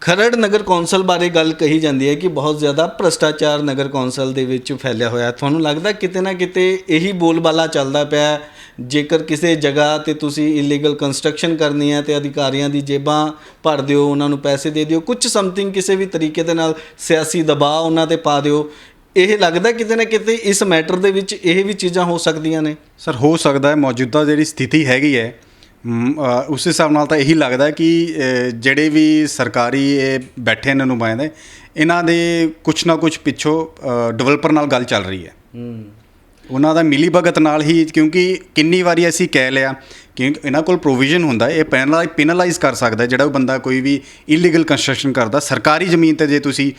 ਖਰੜ ਨਗਰ ਕੌਂਸਲ ਬਾਰੇ ਗੱਲ ਕਹੀ ਜਾਂਦੀ ਹੈ ਕਿ ਬਹੁਤ ਜ਼ਿਆਦਾ ਭ੍ਰਸ਼ਟਾਚਾਰ ਨਗਰ ਕੌਂਸਲ ਦੇ ਵਿੱਚ ਫੈਲਿਆ ਹੋਇਆ ਤੁਹਾਨੂੰ ਲੱਗਦਾ ਕਿਤੇ ਨਾ ਕਿਤੇ ਇਹੀ ਬੋਲਬਾਲਾ ਚੱਲਦਾ ਪਿਆ ਜੇਕਰ ਕਿਸੇ ਜਗ੍ਹਾ ਤੇ ਤੁਸੀਂ ਇਲੀਗਲ ਕੰਸਟਰਕਸ਼ਨ ਕਰਨੀ ਹੈ ਤੇ ਅਧਿਕਾਰੀਆਂ ਦੀ ਜੇਬਾਂ ਭਰ ਦਿਓ, ਉਹਨਾਂ ਨੂੰ ਪੈਸੇ ਦੇ ਦਿਓ ਕੁਝ ਸਮਥਿੰਗ ਕਿਸੇ ਵੀ ਤਰੀਕੇ ਦੇ ਨਾਲ ਸਿਆਸੀ ਦਬਾਅ ਉਹਨਾਂ ਤੇ ਪਾ ਦਿਓ ਇਹ ਲੱਗਦਾ ਕਿਤੇ ਨਾ ਕਿਤੇ ਇਸ ਮੈਟਰ ਦੇ ਵਿੱਚ ਇਹ ਵੀ ਚੀਜ਼ਾਂ ਹੋ ਸਕਦੀਆਂ ਨੇ। ਸਰ ਹੋ ਸਕਦਾ ਹੈ ਮੌਜੂਦਾ ਜਿਹੜੀ ਸਥਿਤੀ ਹੈਗੀ ਹੈ ਉਸ ਹਿਸਾਬ ਨਾਲ ਤਾਂ ਇਹੀ ਲੱਗਦਾ ਕਿ ਜਿਹੜੇ ਵੀ ਸਰਕਾਰੀ ਇਹ ਬੈਠੇ ਨੇ ਨੁਮਾਇੰਦੇ ਇਹਨਾਂ ਦੇ ਕੁਛ ਨਾ ਕੁਛ ਪਿੱਛੋਂ ਡਿਵੈਲਪਰ ਨਾਲ ਗੱਲ ਚੱਲ ਰਹੀ ਹੈ। ਉਹਨਾਂ ਦਾ ਮਿਲੀ ਭਗਤ ਨਾਲ ਹੀ ਕਿਉਂਕਿ ਕਿੰਨੀ ਵਾਰੀ ਅਸੀਂ ਕਹਿ ਲਿਆ ਕਿ ਇਹਨਾਂ ਕੋਲ ਪ੍ਰੋਵੀਜ਼ਨ ਹੁੰਦਾ ਇਹ ਪੈਨਲਾਈਜ਼ ਪੈਨਲਾਈਜ਼ ਕਰ ਸਕਦਾ ਜਿਹੜਾ ਬੰਦਾ ਕੋਈ ਵੀ ਇਲੀਗਲ ਕੰਸਟਰਕਸ਼ਨ ਕਰਦਾ। ਸਰਕਾਰੀ ਜ਼ਮੀਨ ਤੇ ਜੇ ਤੁਸੀਂ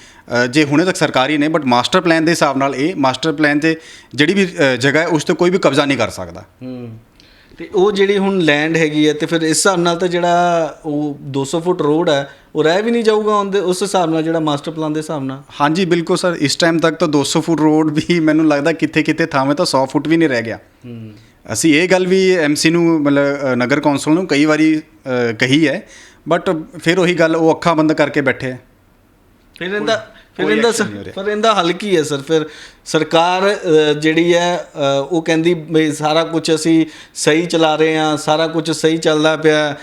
ਜੇ ਹੁਣੇ ਤੱਕ ਸਰਕਾਰੀ ਨੇ ਬਟ ਮਾਸਟਰ ਪਲਾਨ ਦੇ ਹਿਸਾਬ ਨਾਲ ਇਹ ਮਾਸਟਰ ਪਲਾਨ ਤੇ ਜਿਹੜੀ ਵੀ ਜਗ੍ਹਾ ਹੈ ਉਸ ਤੇ ਕੋਈ ਵੀ ਕਬਜ਼ਾ ਨਹੀਂ ਕਰ ਸਕਦਾ। ਹੂੰ। ਤੇ ਉਹ ਜਿਹੜੀ ਹੁਣ ਲੈਂਡ ਹੈਗੀ ਹੈ ਤੇ ਫਿਰ ਇਸ ਹਿਸਾਬ ਨਾਲ ਤਾਂ ਜਿਹੜਾ ਉਹ 200 ਫੁੱਟ ਰੋਡ ਹੈ ਉਹ ਰਹਿ ਵੀ ਨਹੀਂ ਜਾਊਗਾ ਉਹਦੇ ਉਸ ਹਿਸਾਬ ਨਾਲ ਜਿਹੜਾ ਮਾਸਟਰ ਪਲਾਨ ਦੇ ਹਿਸਾਬ ਨਾਲ? ਹਾਂਜੀ ਬਿਲਕੁਲ ਸਰ। ਇਸ ਟਾਈਮ ਤੱਕ ਤਾਂ 200 ਫੁੱਟ ਰੋਡ ਵੀ ਮੈਨੂੰ ਲੱਗਦਾ ਕਿੱਥੇ ਕਿੱਥੇ ਥਾਵੇਂ ਤਾਂ 100 ਫੁੱਟ ਵੀ ਨਹੀਂ ਰਹਿ ਗਿਆ। ਹੂੰ। ਅਸੀਂ ਇਹ ਗੱਲ ਵੀ ਐਮਸੀ ਨੂੰ, ਮਤਲਬ ਨਗਰ ਕੌਂਸਲ ਨੂੰ ਕਈ ਵਾਰੀ ਕਹੀ ਹੈ, ਬਟ ਫਿਰ ਉਹੀ ਗੱਲ ਉਹ ਅੱਖਾਂ ਬੰਦ ਕਰਕੇ ਬੈਠੇ ਹੈ ਫਿਰ ਇਹਦਾ ਫਿਰ ਇਹਦਾ। ਫਿਰ ਇਹਦਾ ਹੱਲ ਕੀ ਹੈ ਸਰ? ਫਿਰ ਸਰਕਾਰ ਜਿਹੜੀ ਹੈ ਉਹ ਕਹਿੰਦੀ ਵੀ ਸਾਰਾ ਕੁਝ ਅਸੀਂ ਸਹੀ ਚਲਾ ਰਹੇ ਹਾਂ ਸਾਰਾ ਕੁਝ ਸਹੀ ਚੱਲਦਾ ਪਿਆ।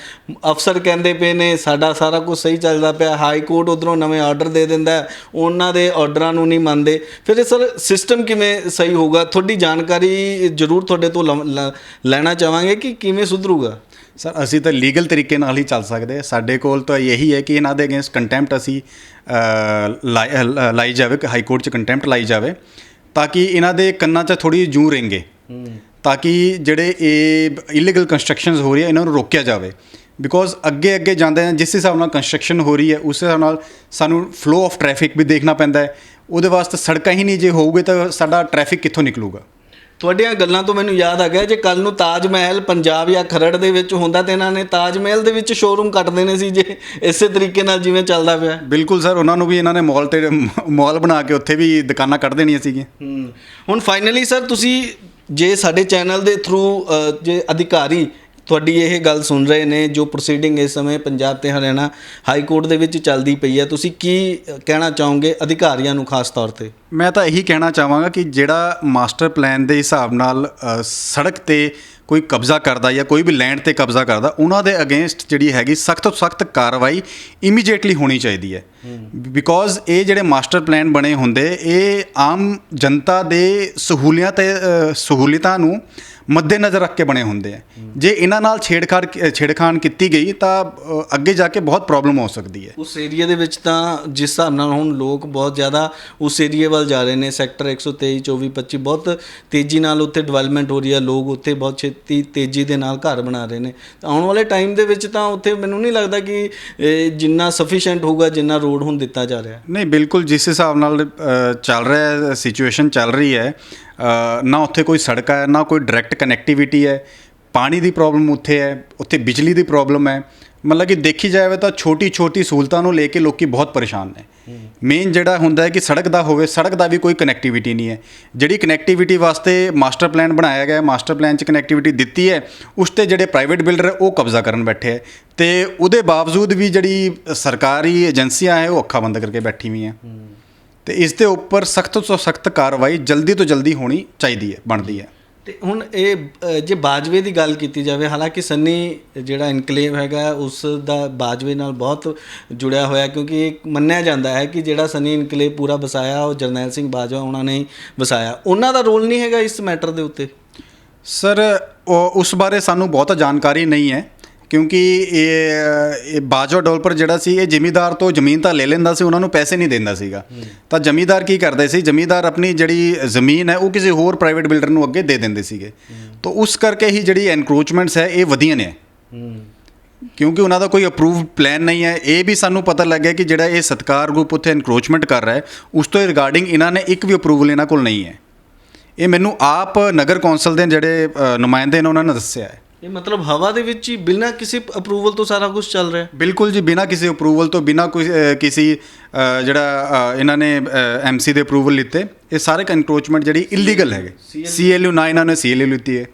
ਅਫਸਰ ਕਹਿੰਦੇ ਪਏ ਨੇ ਸਾਡਾ ਸਾਰਾ ਕੁਝ ਸਹੀ ਚੱਲਦਾ ਪਿਆ। ਹਾਈ ਕੋਰਟ ਉਧਰੋਂ ਨਵੇਂ ਆਰਡਰ ਦੇ ਦਿੰਦਾ ਉਹਨਾਂ ਦੇ ਆਰਡਰਾਂ ਨੂੰ ਨਹੀਂ ਮੰਨਦੇ। ਫਿਰ ਇਹ ਸਰ ਸਿਸਟਮ ਕਿਵੇਂ ਸਹੀ ਹੋਊਗਾ? ਤੁਹਾਡੀ ਜਾਣਕਾਰੀ ਜ਼ਰੂਰ ਤੁਹਾਡੇ ਤੋਂ ਲੈਣਾ ਚਾਹਾਂਗੇ ਕਿ ਕਿਵੇਂ ਸੁਧਰੂਗਾ? ਸਰ ਅਸੀਂ ਤਾਂ ਲੀਗਲ ਤਰੀਕੇ ਨਾਲ ਹੀ ਚੱਲ ਸਕਦੇ ਸਾਡੇ ਕੋਲ ਤਾਂ ਇਹੀ ਹੈ ਕਿ ਇਹਨਾਂ ਦੇ ਅਗੇਂਸਟ ਕੰਟੈਂਪਟ ਅਸੀਂ ਅ, ਲਾਈ ਜਾਵੇ ਕਿ ਹਾਈ ਕੋਰਟ 'ਚ ਕੰਟੈਂਪਟ ਲਾਈ ਜਾਵੇ ਤਾਂ ਕਿ ਇਹਨਾਂ ਦੇ ਕੰਨਾਂ 'ਚ ਥੋੜੀ ਜੂੰ ਰਿੰਗੇ। ਤਾਂ ਕਿ ਜਿਹੜੇ ਇਹ ਇਲੀਗਲ ਕੰਸਟਰਕਸ਼ਨਸ ਹੋ ਰਹੀ ਹੈ ਇਹਨਾਂ ਨੂੰ ਰੋਕਿਆ ਜਾਵੇ। ਬਿਕੋਜ਼ ਅੱਗੇ ਅੱਗੇ ਜਾਂਦੇ ਨੇ ਜਿਸ ਹਿਸਾਬ ਨਾਲ ਕੰਸਟਰਕਸ਼ਨ ਹੋ ਰਹੀ ਹੈ ਉਸ ਹਿਸਾਬ ਨਾਲ ਸਾਨੂੰ ਫਲੋ ਆਫ ਟ੍ਰੈਫਿਕ ਵੀ ਦੇਖਣਾ ਪੈਂਦਾ ਹੈ। ਉਹਦੇ ਵਾਸਤੇ ਸੜਕਾਂ ਹੀ ਨਹੀਂ ਜੇ ਹੋਊਗੇ ਤਾਂ ਸਾਡਾ ਟ੍ਰੈਫਿਕ ਕਿੱਥੋਂ ਨਿਕਲੂਗਾ? ਤੁਹਾਡੀਆਂ ਗੱਲਾਂ ਤੋਂ ਮੈਨੂੰ ਯਾਦ ਆ ਗਿਆ ਜੇ ਕੱਲ ਨੂੰ ਤਾਜ ਮਹਿਲ ਪੰਜਾਬ ਜਾਂ ਖਰੜ ਦੇ ਵਿੱਚ ਹੁੰਦਾ ਤੇ ਇਹਨਾਂ ਨੇ ਤਾਜ ਮਹਿਲ ਦੇ ਵਿੱਚ ਸ਼ੋਰੂਮ ਕੱਟ ਦੇਣੇ ਸੀ ਜੇ ਇਸੇ ਤਰੀਕੇ ਨਾਲ ਜਿਵੇਂ ਚੱਲਦਾ ਪਿਆ। ਬਿਲਕੁਲ ਸਰ ਉਹਨਾਂ ਨੂੰ ਵੀ ਇਹਨਾਂ ਨੇ ਮਾਲ ਤੇ ਮਾਲ ਬਣਾ ਕੇ ਉੱਥੇ ਵੀ ਦੁਕਾਨਾਂ ਕੱਢ ਦੇਣੀਆਂ ਸੀਗੀਆਂ। ਹੂੰ ਹੁਣ ਫਾਈਨਲੀ ਸਰ ਤੁਸੀਂ ਜੇ ਸਾਡੇ ਚੈਨਲ ਦੇ ਥਰੂ ਜੇ ਅਧਿਕਾਰੀ ਤੁਹਾਡੀ ਇਹ ਗੱਲ ਸੁਣ ਰਹੇ ਨੇ ਜੋ ਪ੍ਰੋਸੀਡਿੰਗ ਇਸ ਸਮੇਂ ਪੰਜਾਬ ਤੇ ਹਰਿਆਣਾ ਹਾਈ ਕੋਰਟ ਦੇ ਵਿੱਚ ਚੱਲਦੀ ਪਈ ਹੈ। ਤੁਸੀਂ ਕੀ ਕਹਿਣਾ ਚਾਹੋਗੇ ਅਧਿਕਾਰੀਆਂ ਨੂੰ ਖਾਸ ਤੌਰ ਤੇ? ਮੈਂ ਤਾਂ ਇਹੀ ਕਹਿਣਾ ਚਾਹਾਂਗਾ ਕਿ ਜਿਹੜਾ ਮਾਸਟਰ ਪਲਾਨ ਦੇ ਹਿਸਾਬ ਨਾਲ ਸੜਕ ਤੇ ਕੋਈ ਕਬਜ਼ਾ ਕਰਦਾ ਜਾਂ ਕੋਈ ਵੀ ਲੈਂਡ ਤੇ ਕਬਜ਼ਾ ਕਰਦਾ ਉਹਨਾਂ ਦੇ ਅਗੇਂਸਟ ਜਿਹੜੀ ਹੈਗੀ ਸਖਤ ਤੋਂ ਸਖਤ ਕਾਰਵਾਈ ਇਮੀਡੀਏਟਲੀ ਹੋਣੀ ਚਾਹੀਦੀ ਹੈ। ਬਿਕੋਜ਼ ਇਹ ਜਿਹੜੇ ਮਾਸਟਰ ਪਲਾਨ ਬਣੇ ਹੁੰਦੇ ਇਹ ਆਮ ਜਨਤਾ ਦੇ ਸਹੂਲੀਆਂ ਤੇ ਅ, ਸਹੂਲੀਅਤਾਂ ਨੂੰ ਮੱਦੇਨਜ਼ਰ ਰੱਖ ਕੇ ਬਣੇ ਹੁੰਦੇ ਆ। ਜੇ ਇਹਨਾਂ ਨਾਲ ਛੇੜਖਾੜ ਛੇੜਖਾਨ ਕੀਤੀ ਗਈ ਤਾਂ ਅੱਗੇ ਜਾ ਕੇ ਬਹੁਤ ਪ੍ਰੋਬਲਮ ਹੋ ਸਕਦੀ ਹੈ। ਉਸ ਏਰੀਆ ਦੇ ਵਿੱਚ ਤਾਂ ਜਿਸ ਹਿਸਾਬ ਨਾਲ ਹੁਣ ਲੋਕ ਬਹੁਤ ਜ਼ਿਆਦਾ ਉਸ ਏਰੀਆ ਵੱਲ ਜਾ ਰਹੇ ਨੇ ਸੈਕਟਰ 123 24 25 ਬਹੁਤ ਤੇਜ਼ੀ ਨਾਲ ਉੱਥੇ ਡਿਵੈਲਪਮੈਂਟ ਹੋ ਰਹੀ ਹੈ। ਲੋਕ ਉੱਥੇ ਬਹੁਤ ਛੇਤੀ ਤੇਜ਼ੀ ਦੇ ਨਾਲ ਘਰ ਬਣਾ ਰਹੇ ਨੇ। ਤਾਂ ਆਉਣ ਵਾਲੇ ਟਾਈਮ ਦੇ ਵਿੱਚ ਤਾਂ ਉੱਥੇ ਮੈਨੂੰ ਨਹੀਂ ਲੱਗਦਾ ਕਿ ਜਿੰਨਾ ਸਫੀਸ਼ੀਐਂਟ ਹੋਊਗਾ ਜਿੰਨਾ ਰੋਡ ਹੁਣ ਦਿੱਤਾ ਜਾ ਰਿਹਾ। ਨਹੀਂ ਬਿਲਕੁਲ ਜਿਸ ਹਿਸਾਬ ਨਾਲ ਚੱਲ ਰਿਹਾ ਹੈ ਸਿਚੁਏਸ਼ਨ ਚੱਲ ਰਹੀ ਹੈ ਨਾ ਉੱਥੇ ਕੋਈ ਸੜਕ ਹੈ ਨਾ ਕੋਈ ਡਾਇਰੈਕਟ ਕਨੈਕਟੀਵਿਟੀ ਹੈ। ਪਾਣੀ ਦੀ ਪ੍ਰੋਬਲਮ ਉੱਥੇ ਹੈ ਉੱਥੇ ਬਿਜਲੀ ਦੀ ਪ੍ਰੋਬਲਮ ਹੈ। ਮਤਲਬ ਕਿ ਦੇਖੀ ਜਾਵੇ ਤਾਂ ਛੋਟੀ ਛੋਟੀ ਸਹੂਲਤਾਂ ਨੂੰ ਲੈ ਕੇ ਲੋਕੀ ਬਹੁਤ ਪਰੇਸ਼ਾਨ ਨੇ। ਮੇਨ ਜਿਹੜਾ ਹੁੰਦਾ ਹੈ ਕਿ ਸੜਕ ਦਾ ਹੋਵੇ ਸੜਕ ਦਾ ਵੀ ਕੋਈ ਕਨੈਕਟੀਵਿਟੀ ਨਹੀਂ ਹੈ। ਜਿਹੜੀ ਕਨੈਕਟੀਵਿਟੀ ਵਾਸਤੇ ਮਾਸਟਰ ਪਲਾਨ ਬਣਾਇਆ ਗਿਆ ਮਾਸਟਰ ਪਲਾਨ 'ਚ ਕਨੈਕਟੀਵਿਟੀ ਦਿੱਤੀ ਹੈ ਉਸ ਤੇ ਜਿਹੜੇ ਪ੍ਰਾਈਵੇਟ ਬਿਲਡਰ ਹੈ ਉਹ ਕਬਜ਼ਾ ਕਰਨ ਬੈਠੇ ਹੈ। ਤੇ ਉਹਦੇ ਬਾਵਜੂਦ ਵੀ ਜਿਹੜੀ ਸਰਕਾਰੀ ਏਜੰਸੀਆਂ ਹੈ ਉਹ ਅੱਖਾਂ ਬੰਦ ਕਰਕੇ ਬੈਠੀ ਹੋਈਆਂ। ਤੇ ਇਸ ਦੇ ਉੱਪਰ ਸਖਤ ਤੋਂ ਸਖਤ ਕਾਰਵਾਈ ਜਲਦੀ ਤੋਂ ਜਲਦੀ ਹੋਣੀ ਚਾਹੀਦੀ ਹੈ ਬਣਦੀ ਹੈ। ਤੇ ਹੁਣ ਇਹ ਜੇ ਬਾਜਵੇ ਦੀ ਗੱਲ ਕੀਤੀ ਜਾਵੇ ਹਾਲਾਂਕਿ ਸੰਨੀ ਜਿਹੜਾ ਇਨਕਲੇਵ ਹੈਗਾ ਉਸ ਦਾ ਬਾਜਵੇ ਨਾਲ ਬਹੁਤ ਜੁੜਿਆ ਹੋਇਆ ਕਿਉਂਕਿ ਇਹ ਮੰਨਿਆ ਜਾਂਦਾ ਹੈ ਕਿ ਜਿਹੜਾ ਸੰਨੀ ਇਨਕਲੇਵ ਪੂਰਾ ਵਸਾਇਆ ਉਹ ਜਰਨੈਲ ਸਿੰਘ ਬਾਜਵਾ ਉਹਨਾਂ ਨੇ ਵਸਾਇਆ। ਉਹਨਾਂ ਦਾ ਰੋਲ ਨਹੀਂ ਹੈਗਾ ਇਸ ਮੈਟਰ ਦੇ ਉੱਤੇ? ਸਰ ਉਸ ਬਾਰੇ ਸਾਨੂੰ ਬਹੁਤਾ ਜਾਣਕਾਰੀ ਨਹੀਂ ਹੈ। ਕਿਉਂਕਿ ਇਹ ਇਹ ਬਾਜਵਾ ਡੋਲਪਰ ਜਿਹੜਾ ਸੀ, ਇਹ ਜ਼ਿਮੀਦਾਰ ਤੋਂ ਜ਼ਮੀਨ ਤਾਂ ਲੈ ਲੈਂਦਾ ਸੀ, ਉਹਨਾਂ ਨੂੰ ਪੈਸੇ ਨਹੀਂ ਦਿੰਦਾ ਸੀਗਾ। ਤਾਂ ਜ਼ਮੀਦਾਰ ਕੀ ਕਰਦੇ ਸੀ, ਜ਼ਮੀਦਾਰ ਆਪਣੀ ਜਿਹੜੀ ਜ਼ਮੀਨ ਹੈ, ਉਹ ਕਿਸੇ ਹੋਰ ਪ੍ਰਾਈਵੇਟ ਬਿਲਡਰ ਨੂੰ ਅੱਗੇ ਦੇ ਦਿੰਦੇ ਸੀਗੇ। ਤਾਂ ਉਸ ਕਰਕੇ ਹੀ ਜਿਹੜੀ ਐਨਕਰੋਚਮੈਂਟਸ ਹੈ, ਇਹ ਵਧੀਆਂ ਨੇ। ਕਿਉਂਕਿ ਉਹਨਾਂ ਦਾ ਕੋਈ ਅਪਰੂਵਡ ਪਲਾਨ ਨਹੀਂ ਹੈ। ਇਹ ਵੀ ਸਾਨੂੰ ਪਤਾ ਲੱਗਿਆ ਕਿ ਜਿਹੜਾ ਇਹ ਸਤਕਾਰ ਗਰੁੱਪ ਉੱਥੇ ਐਨਕਰੋਚਮੈਂਟ ਕਰ ਰਿਹਾ ਹੈ, ਉਸ ਤੋਂ ਰਿਗਾਰਡਿੰਗ ਇਹਨਾਂ ਨੇ ਇੱਕ ਵੀ ਅਪਰੂਵਲ ਇਹਨਾਂ ਕੋਲ ਨਹੀਂ ਹੈ। ਇਹ ਮੈਨੂੰ ਆਪ ਨਗਰ ਕੌਂਸਲ ਦੇ ਜਿਹੜੇ ਨੁਮਾਇੰਦੇ ਨੇ, ਉਹਨਾਂ ਨੇ ਦੱਸਿਆ ਹੈ। ਇਹ ਮਤਲਬ ਹਵਾ ਦੇ ਵਿੱਚ ਹੀ ਬਿਨਾਂ ਕਿਸੇ ਅਪਰੂਵਲ ਤੋਂ ਸਾਰਾ ਕੁਝ ਚੱਲ ਰਿਹਾ ਬਿਲਕੁਲ ਜੀ ਬਿਨਾਂ ਕਿਸੇ ਅਪਰੂਵਲ ਤੋਂ ਬਿਨਾਂ ਕੋਈ ਕਿਸੇ ਜਿਹੜਾ ਇਹਨਾਂ ਨੇ ਐਮਸੀ ਦੇ ਅਪਰੂਵਲ ਲਿੱਤੇ ਇਹ ਸਾਰੇ ਐਨਕਰੋਚਮੈਂਟ ਜਿਹੜੀ ਇਲੀਗਲ ਹੈਗੇ। ਸੀਐਲਯੂ ਨਾ ਇਹਨਾਂ ਨੇ ਸੀਐਲਯੂ ਲਿੱਤੀ ਹੈ।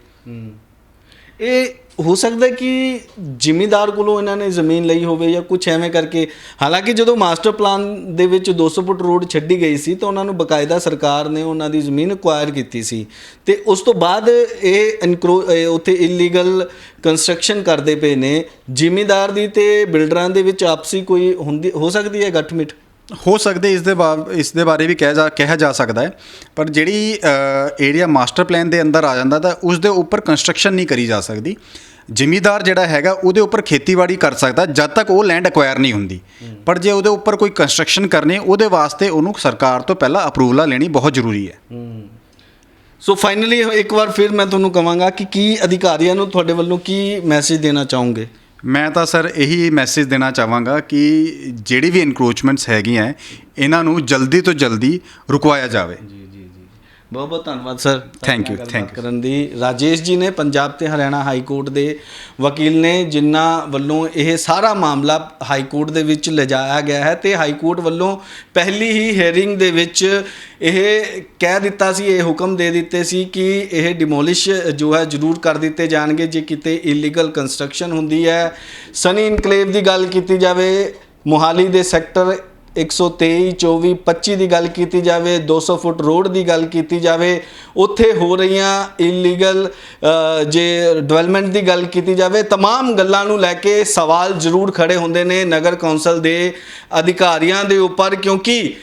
ਇਹ ਹੋ ਸਕਦਾ ਕਿ ਜ਼ਿਮੀਦਾਰ ਕੋਲੋਂ ਇਹਨਾਂ ਨੇ ਜ਼ਮੀਨ ਲਈ ਹੋਵੇ ਜਾਂ ਕੁਝ ਐਵੇਂ ਕਰਕੇ, ਹਾਲਾਂਕਿ ਜਦੋਂ ਮਾਸਟਰ ਪਲਾਨ ਦੇ ਵਿੱਚ 200 ਫੁੱਟ ਰੋਡ ਛੱਡੀ ਗਈ ਸੀ ਤਾਂ ਉਹਨਾਂ ਨੂੰ ਬਕਾਇਦਾ ਸਰਕਾਰ ਨੇ ਉਹਨਾਂ ਦੀ ਜ਼ਮੀਨ ਅਕਵਾਇਰ ਕੀਤੀ ਸੀ। ਤੇ ਉਸ ਤੋਂ ਬਾਅਦ ਇਹ ਇਨਕਰੋ ਉੱਥੇ ਇਲੀਗਲ ਕੰਸਟਰਕਸ਼ਨ ਕਰਦੇ ਪਏ ਨੇ। ਜ਼ਿਮੀਦਾਰ ਦੀ ਤੇ ਬਿਲਡਰਾਂ ਦੇ ਵਿੱਚ ਆਪਸੀ ਕੋਈ ਹੁੰਦੀ, ਹੋ ਸਕਦੀ ਹੈ ਗੱਠਮਿੱਠ? ਹੋ ਸਕਦੇ ਇਸ ਦੇ ਬਾ- ਇਸ ਦੇ ਬਾਰੇ ਵੀ ਕਿਹਾ ਜਾ ਕਿਹਾ ਜਾ ਸਕਦਾ ਹੈ। ਪਰ ਜਿਹੜੀ ਏਰੀਆ ਮਾਸਟਰ ਪਲਾਨ ਦੇ ਅੰਦਰ ਆ ਜਾਂਦਾ ਤਾਂ ਉਸ ਦੇ ਉੱਪਰ ਕੰਸਟਰਕਸ਼ਨ ਨਹੀਂ ਕਰੀ ਜਾ ਸਕਦੀ। ਜ਼ਿਮੀਦਾਰ ਜਿਹੜਾ ਹੈਗਾ ਉਹਦੇ ਉੱਪਰ ਖੇਤੀਬਾੜੀ ਕਰ ਸਕਦਾ ਜਦ ਤੱਕ ਉਹ ਲੈਂਡ ਐਕਵਾਇਰ ਨਹੀਂ ਹੁੰਦੀ। ਪਰ ਜੇ ਉਹਦੇ ਉੱਪਰ ਕੋਈ ਕੰਸਟਰਕਸ਼ਨ ਕਰਨੀ ਉਹਦੇ ਵਾਸਤੇ ਉਹਨੂੰ ਸਰਕਾਰ ਤੋਂ ਪਹਿਲਾਂ ਅਪਰੂਵਲਾਂ ਲੈਣੀ ਬਹੁਤ ਜ਼ਰੂਰੀ ਹੈ। ਸੋ ਫਾਈਨਲੀ ਇੱਕ ਵਾਰ ਫਿਰ ਮੈਂ ਤੁਹਾਨੂੰ ਕਹਾਂਗਾ ਕਿ ਕੀ ਅਧਿਕਾਰੀਆਂ ਨੂੰ ਤੁਹਾਡੇ ਵੱਲੋਂ ਕੀ ਮੈਸੇਜ ਦੇਣਾ ਚਾਹੋਗੇ? ਮੈਂ ਤਾਂ ਸਰ ਇਹੀ ਮੈਸੇਜ ਦੇਣਾ ਚਾਹਾਂਗਾ ਕਿ ਜਿਹੜੀ ਵੀ ਇਨਕਰੋਚਮੈਂਟਸ ਹੈਗੀਆਂ ਇਹਨਾਂ ਨੂੰ ਜਲਦੀ ਤੋਂ ਜਲਦੀ ਰੁਕਵਾਇਆ ਜਾਵੇ। ਬਹੁਤ ਬਹੁਤ ਧੰਨਵਾਦ ਸਰ। You, ਗੱਲਬਾਤ thank you. ਕਰਨ ਦੀ। ਰਾਜੇਸ਼ ਜੀ ਨੇ ਪੰਜਾਬ ਤੇ ਹਰਿਆਣਾ ਹਾਈ ਕੋਰਟ ਦੇ ਵਕੀਲ ਨੇ ਜਿਨ੍ਹਾਂ ਵੱਲੋਂ ਇਹ ਸਾਰਾ ਮਾਮਲਾ ਹਾਈ ਕੋਰਟ ਦੇ ਵਿੱਚ ਲਿਜਾਇਆ ਗਿਆ ਹੈ ਤੇ ਹਾਈ ਕੋਰਟ ਵੱਲੋਂ ਪਹਿਲੀ ਹੀ ਹੀਅਰਿੰਗ ਦੇ ਵਿੱਚ ਇਹ ਕਹਿ ਦਿੱਤਾ ਸੀ ਇਹ ਹੁਕਮ ਦੇ ਦਿੱਤੇ ਸੀ ਕਿ ਇਹ ਡਿਮੋਲਿਸ਼ ਜੋ ਹੈ ਜ਼ਰੂਰ ਕਰ ਦਿੱਤੇ ਜਾਣਗੇ ਜੇ ਕਿਤੇ ਇਲੀਗਲ ਕੰਸਟਰਕਸ਼ਨ ਹੁੰਦੀ ਹੈ। ਸਨੀ ਇਨਕਲੇਵ ਦੀ ਗੱਲ ਕੀਤੀ ਜਾਵੇ ਮੋਹਾਲੀ ਦੇ ਸੈਕਟਰ 123 24 25 ਦੀ ਗੱਲ ਕੀਤੀ ਜਾਵੇ 200 ਫੁੱਟ ਰੋਡ ਦੀ ਗੱਲ ਕੀਤੀ ਜਾਵੇ ਉੱਥੇ ਹੋ ਰਹੀਆਂ ਇਲੀਗਲ ਜੇ ਡਿਵੈਲਪਮੈਂਟ ਦੀ ਗੱਲ ਕੀਤੀ ਜਾਵੇ तमाम ਗੱਲਾਂ ਨੂੰ ਲੈ ਕੇ ਸਵਾਲ ਜ਼ਰੂਰ ਖੜੇ ਹੁੰਦੇ ਨੇ ਨਗਰ ਕੌਂਸਲ ਦੇ ਅਧਿਕਾਰੀਆਂ ਦੇ ਉੱਪਰ ਕਿਉਂਕਿ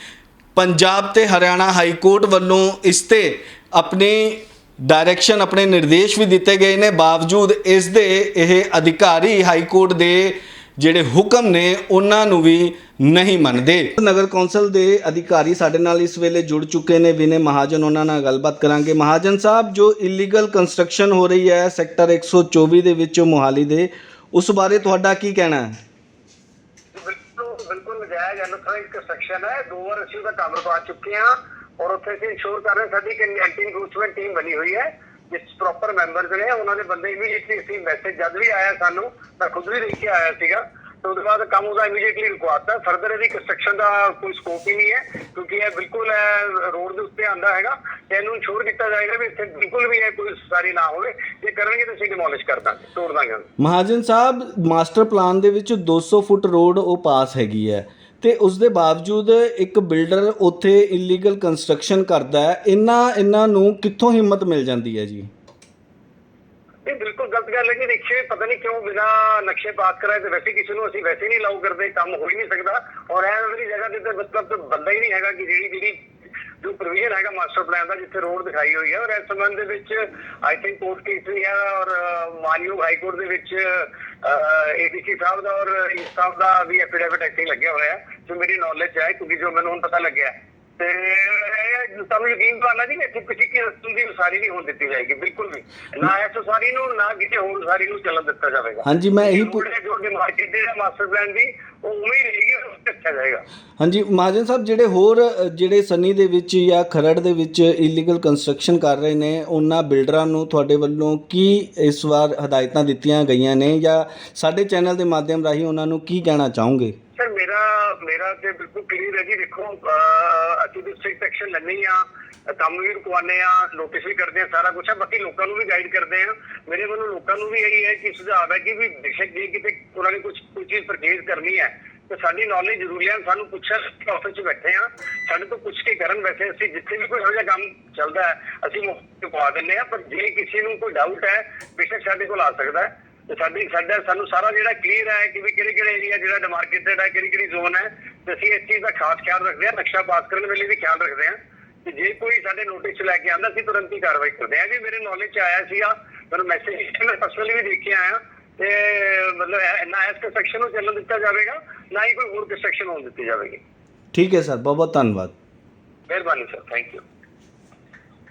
ਪੰਜਾਬ ਤੇ ਹਰਿਆਣਾ ਹਾਈ ਕੋਰਟ ਵੱਲੋਂ ਇਸ ਤੇ ਆਪਣੀ ਡਾਇਰੈਕਸ਼ਨ ਆਪਣੇ ਨਿਰਦੇਸ਼ ਵੀ ਦਿੱਤੇ ਗਏ ਨੇ ਬਾਵਜੂਦ ਇਸ ਦੇ ਇਹ ਅਧਿਕਾਰੀ ਹਾਈ ਕੋਰਟ ਦੇ ਜਿਹੜੇ ਹੁਕਮ ਨੇ ਉਹਨਾਂ ਨੂੰ ਵੀ ਨਹੀਂ ਮੰਨਦੇ। ਨਗਰ ਕੌਂਸਲ ਦੇ ਅਧਿਕਾਰੀ ਸਾਡੇ ਨਾਲ ਇਸ ਵੇਲੇ ਜੁੜ ਚੁੱਕੇ ਨੇ। ਵਿਨੇ ਮਹਾਜਨ ਉਹਨਾਂ ਨਾਲ ਗੱਲਬਾਤ ਕਰਾਂਗੇ। ਮਹਾਜਨ ਸਾਹਿਬ ਜੋ ਇਲੀਗਲ ਕੰਸਟਰਕਸ਼ਨ ਹੋ ਰਹੀ ਹੈ ਸੈਕਟਰ 124 ਦੇ ਵਿੱਚ ਮੋਹਾਲੀ ਦੇ ਉਸ ਬਾਰੇ ਤੁਹਾਡਾ ਕੀ ਕਹਿਣਾ ਹੈ? ਬਿਲਕੁਲ ਬਿਲਕੁਲ ਨਜਾਇਜ਼ ਅਨਥੋਰਾਈਜ਼ ਕੰਸਟਰਕਸ਼ਨ ਹੈ। ਦੋ ਵਾਰ ਅਸੀਂ ਉਹਦਾ ਕੰਮ ਰੁਕਵਾ ਚੁੱਕੇ ਹਾਂ ਔਰ ਉੱਥੇ ਅਸੀਂ ਇੰਸ਼ੋਰ ਕਰ ਰਹੇ ਹਾਂ, ਸਾਡੀ ਇੱਕ ਐਂਟੀ ਇਨਕਰੂਚਮੈਂਟ ਟੀਮ ਬਣੀ ਹੋਈ ਹੈ। ਜਿਸ ਪ੍ਰੋਪਰ ਮੈਂਬਰਸ ਨੇ, ਉਹਨਾਂ ਦੇ ਬੰਦੇ ਇਮੀਡੀਏਟਲੀ ਅਸੀਂ ਮੈਸੇਜ ਜਦ ਵੀ ਆਇਆ ਸਾਨੂੰ, ਮੈਂ ਖੁਦ ਵੀ ਦੇਖ ਕੇ ਆਇਆ ਸੀਗਾ। ਤੇ ਉਹਦੇ ਬਾਅਦ ਕੰਮ ਉਹਦਾ ਇਮੀਡੀਏਟਲੀ ਰੁਕਵਾਤਾ। ਫਰਦਰ ਇਹਦੀ ਕੰਸਟਰਕਸ਼ਨ ਦਾ ਕੋਈ ਸਕੋਪ ਹੀ ਨਹੀਂ ਹੈ, ਕਿਉਂਕਿ ਇਹ ਬਿਲਕੁਲ ਰੋਡ ਦੇ ਉੱਤੇ ਆਂਦਾ ਹੈਗਾ। ਇਹਨੂੰ ਇੰਸ਼ੋਰ ਕੀਤਾ ਜਾਏਗਾ ਵੀ ਇੱਥੇ ਬਿਲਕੁਲ ਵੀ ਇਹ ਕੋਈ ਸਾਰੀ ਨਾ ਹੋਵੇ। ਜੇ ਕਰਨਗੇ ਤਾਂ ਅਸੀਂ ਡਿਮੋਲਿਸ਼ ਕਰ ਦਾਂਗੇ, ਤੋੜ ਦਾਂਗੇ ਮਹਾਜਨ ਸਾਹਿਬ ਮਾਸਟਰ ਪਲਾਨ ਦੇ ਵਿੱਚ 200 ਫੁੱਟ ਰੋਡ ਉਹ ਪਾਸ ਹੈਗੀ ਹੈ। ਤੇ ਉਸ ਦੇ ਬਾਵਜੂਦ ਇੱਕ ਬਿਲਡਰ ਉੱਥੇ ਇਲੀਗਲ ਕੰਸਟਰਕਸ਼ਨ ਕਰਦਾ ਹੈ ਇਹਨਾਂ ਇਹਨਾਂ ਨੂੰ ਕਿੱਥੋਂ ਹਿੰਮਤ ਮਿਲ ਜਾਂਦੀ ਹੈ ਜੀ? ਇਹ ਬਿਲਕੁਲ ਗਲਤ ਗੱਲ ਹੈ ਕਿ ਦੇਖਿਏ, ਪਤਾ ਨਹੀਂ ਕਿਉਂ ਬਿਨਾ ਨਕਸ਼ੇ ਪਾਸ ਕਰਾਏ ਤੇ ਵੈਸੇ ਕਿਸੇ ਨੂੰ ਅਸੀਂ ਵੈਸੇ ਨਹੀਂ ਲਾਉ ਕਰਦੇ, ਕੰਮ ਹੋ ਹੀ ਨਹੀਂ ਸਕਦਾ। ਔਰ ਇਹ ਵਾਲੀ ਜਗ੍ਹਾ ਤੇ ਤਾਂ ਮਤਲਬ ਬੰਦਾ ਹੀ ਨਹੀਂ ਹੈਗਾ ਕਿ ਜਿਹੜੀ ਜਿਹੜੀ ਜੋ ਪ੍ਰੋਵੀਜ਼ਨ ਹੈਗਾ ਮਾਸਟਰ ਪਲਾਨ ਦਾ, ਜਿੱਥੇ ਰੋਡ ਦਿਖਾਈ ਹੋਈ ਹੈ, ਔਰ ਇਸ ਸੰਬੰਧ ਦੇ ਵਿੱਚ ਆਈ ਥਿੰਕ ਕੋਰਟ ਕੇਸ ਵੀ ਹੈ, ਔਰ ਮਾਨਯੋਗ ਹਾਈ ਕੋਰਟ ਦੇ ਵਿੱਚ ਏਡੀਸੀ ਸਾਹਿਬ ਦਾ ਔਰ ਇਸ ਸਾਹਿਬ ਦਾ ਵੀ ਐਫੀਡੇਵਿਟ ਐਕਟਿੰਗ ਲੱਗਿਆ ਹੋਇਆ ਜੋ ਮੇਰੀ ਨੌਲੇਜ ਹੈ, ਕਿਉਂਕਿ ਜੋ ਮੈਨੂੰ ਹੁਣ ਪਤਾ ਲੱਗਿਆ ਤੇ ਇਹ ਤੁਹਾਨੂੰ ਯਕੀਨ ਪਾਣਾ ਜੀ ਇੱਥੇ ਕਿਸੇ ਕੀ ਰਸਮ ਦੀ ਉਸਾਰੀ ਨਹੀਂ ਹੋਣ ਦਿੱਤੀ ਜਾਏਗੀ ਬਿਲਕੁਲ ਵੀ। ਨਾ ਇਸ ਉਸਾਰੀ ਨੂੰ ਨਾ ਕਿਸੇ ਹੋਰ ਉਸਾਰੀ ਨੂੰ ਚੱਲਣ ਦਿੱਤਾ ਜਾਵੇਗਾ। ਹਾਂਜੀ ਮੈਂ ਇਹੀ ਪੁ- ਜੋ ਜੋ ਮਾਰਕੀਟ ਦੇ ਮਾਸਟਰ ਪਲਾਨ ਦੀ ਉਹ ਉਵੇਂ ਹੀ ਰਹੇਗੀ ਉਸ ਤੇ ਅੱਛਾ ਜਾਏਗਾ। ਹਾਂਜੀ ਮਹਾਜਨ ਸਾਹਿਬ ਜਿਹੜੇ ਹੋਰ ਅ, ਜਿਹੜੇ ਸਨੀ ਦੇ ਵਿੱਚ ਜਾਂ ਖਰੜ ਦੇ ਵਿੱਚ ਇਲੀਗਲ ਕੰਸਟਰਕਸ਼ਨ ਕਰ ਰਹੇ ਨੇ ਉਹਨਾਂ ਬਿਲਡਰਾਂ ਨੂੰ ਤੁਹਾਡੇ ਵੱਲੋਂ ਕੀ ਇਸ ਵਾਰ ਹਦਾਇਤਾਂ ਦਿੱਤੀਆਂ ਗਈਆਂ ਨੇ ਜਾਂ ਸਾਡੇ ਚੈਨਲ ਦੇ ਮਾਧਿਅਮ ਰਾਹੀਂ ਉਹਨਾਂ ਨੂੰ ਕੀ ਕਹਿਣਾ ਚਾਹੋਗੇ? ਮੇਰਾ ਤੇ ਬਿਲਕੁਲ ਕਲੀਅਰ ਹੈ ਜੀ। ਦੇਖੋ ਅਸੀਂ ਵੀ ਸਟ੍ਰਿਕਟ ਐਕਸ਼ਨ ਲੈਣੇ ਆ ਕੰਮ ਵੀ ਰੁਕਵਾਉਂਦੇ ਆ ਨੋਟਿਸ ਵੀ ਕਰਦੇ ਆ ਸਾਰਾ ਕੁਝ ਹੈ। ਬਾਕੀ ਲੋਕਾਂ ਨੂੰ ਵੀ ਗਾਈਡ ਕਰਦੇ ਆ ਮੇਰੇ ਵੱਲੋਂ ਲੋਕਾਂ ਨੂੰ ਵੀ ਇਹੀ ਹੈ ਕਿ ਸੁਝਾਅ ਹੈ ਕਿ ਵੀ ਬੇਸ਼ੱਕ ਜੇ ਕਿਤੇ ਉਹਨਾਂ ਨੇ ਕੁਝ ਕੋਈ ਚੀਜ਼ ਪਰਚੇਜ਼ ਕਰਨੀ ਹੈ, ਤੇ ਸਾਡੀ ਨੌਲੇਜ ਜ਼ਰੂਰੀ ਹੈ। ਸਾਨੂੰ ਪੁੱਛਣ ਆਫਿਸ 'ਚ ਬੈਠੇ ਆ ਸਾਡੇ ਤੋਂ ਪੁੱਛ ਕੇ ਕਰਨ ਵੈਸੇ ਅਸੀਂ ਜਿੱਥੇ ਵੀ ਕੋਈ ਇਹੋ ਜਿਹਾ ਕੰਮ ਚੱਲਦਾ ਹੈ, ਅਸੀਂ ਮੁਫਤ ਪਵਾ ਦਿੰਦੇ ਆ ਪਰ ਜੇ ਕਿਸੇ ਨੂੰ ਕੋਈ ਡਾਊਟ ਹੈ, ਬੇਸ਼ੱਕ ਸਾਡੇ ਕੋਲ ਆ ਸਕਦਾ ਹੈ। ਤੇ ਸਾਡੀ ਸਾਡਾ ਸਾਨੂੰ ਸਾਰਾ ਜਿਹੜਾ ਕਲੀਅਰ ਹੈ ਕਿ ਵੀ ਕਿਹੜੇ ਕਿਹੜੇ ਏਰੀਆ ਜਿਹੜਾ ਡਿਮਾਰਕੇਟਡ ਹੈ ਕਿਹੜੀ ਕਿਹੜੀ ਜ਼ੋਨ ਹੈ ਤੇ ਅਸੀਂ ਇਸ ਚੀਜ਼ ਦਾ ਖਾਸ ਖਿਆਲ ਰੱਖਦੇ ਹਾਂ ਨਕਸ਼ਾ ਪਾਸ ਕਰਨ ਵੇਲੇ ਵੀ ਖਿਆਲ ਰੱਖਦੇ ਹਾਂ। ਕਿ ਜੇ ਕੋਈ ਸਾਡੇ ਨੋਟਿਸ ਲੈ ਕੇ ਆਂਦਾ ਅਸੀਂ ਤੁਰੰਤ ਹੀ ਕਾਰਵਾਈ ਕਰਦੇ ਹਾਂ। ਜੀ ਮੇਰੇ ਨੌਲੇਜ 'ਚ ਆਇਆ ਸੀਗਾ ਮੈਨੂੰ ਮੈਸੇਜ ਮੈਂ ਪਰਸਨਲੀ ਵੀ ਦੇਖ ਕੇ ਆਇਆ ਤੇ ਮਤਲਬ ਨਾ ਇਸ ਕੰਸਟਰਕਸ਼ਨ ਨੂੰ ਚੱਲਣ ਦਿੱਤਾ ਜਾਵੇਗਾ ਨਾ ਹੀ ਕੋਈ ਹੋਰ ਕੰਸਟਰਕਸ਼ਨ ਹੋਣ ਦਿੱਤੀ ਜਾਵੇਗੀ। ਠੀਕ ਹੈ ਸਰ ਬਹੁਤ ਬਹੁਤ ਧੰਨਵਾਦ। ਮਿਹਰਬਾਨੀ ਸਰ ਥੈਂਕ ਯੂ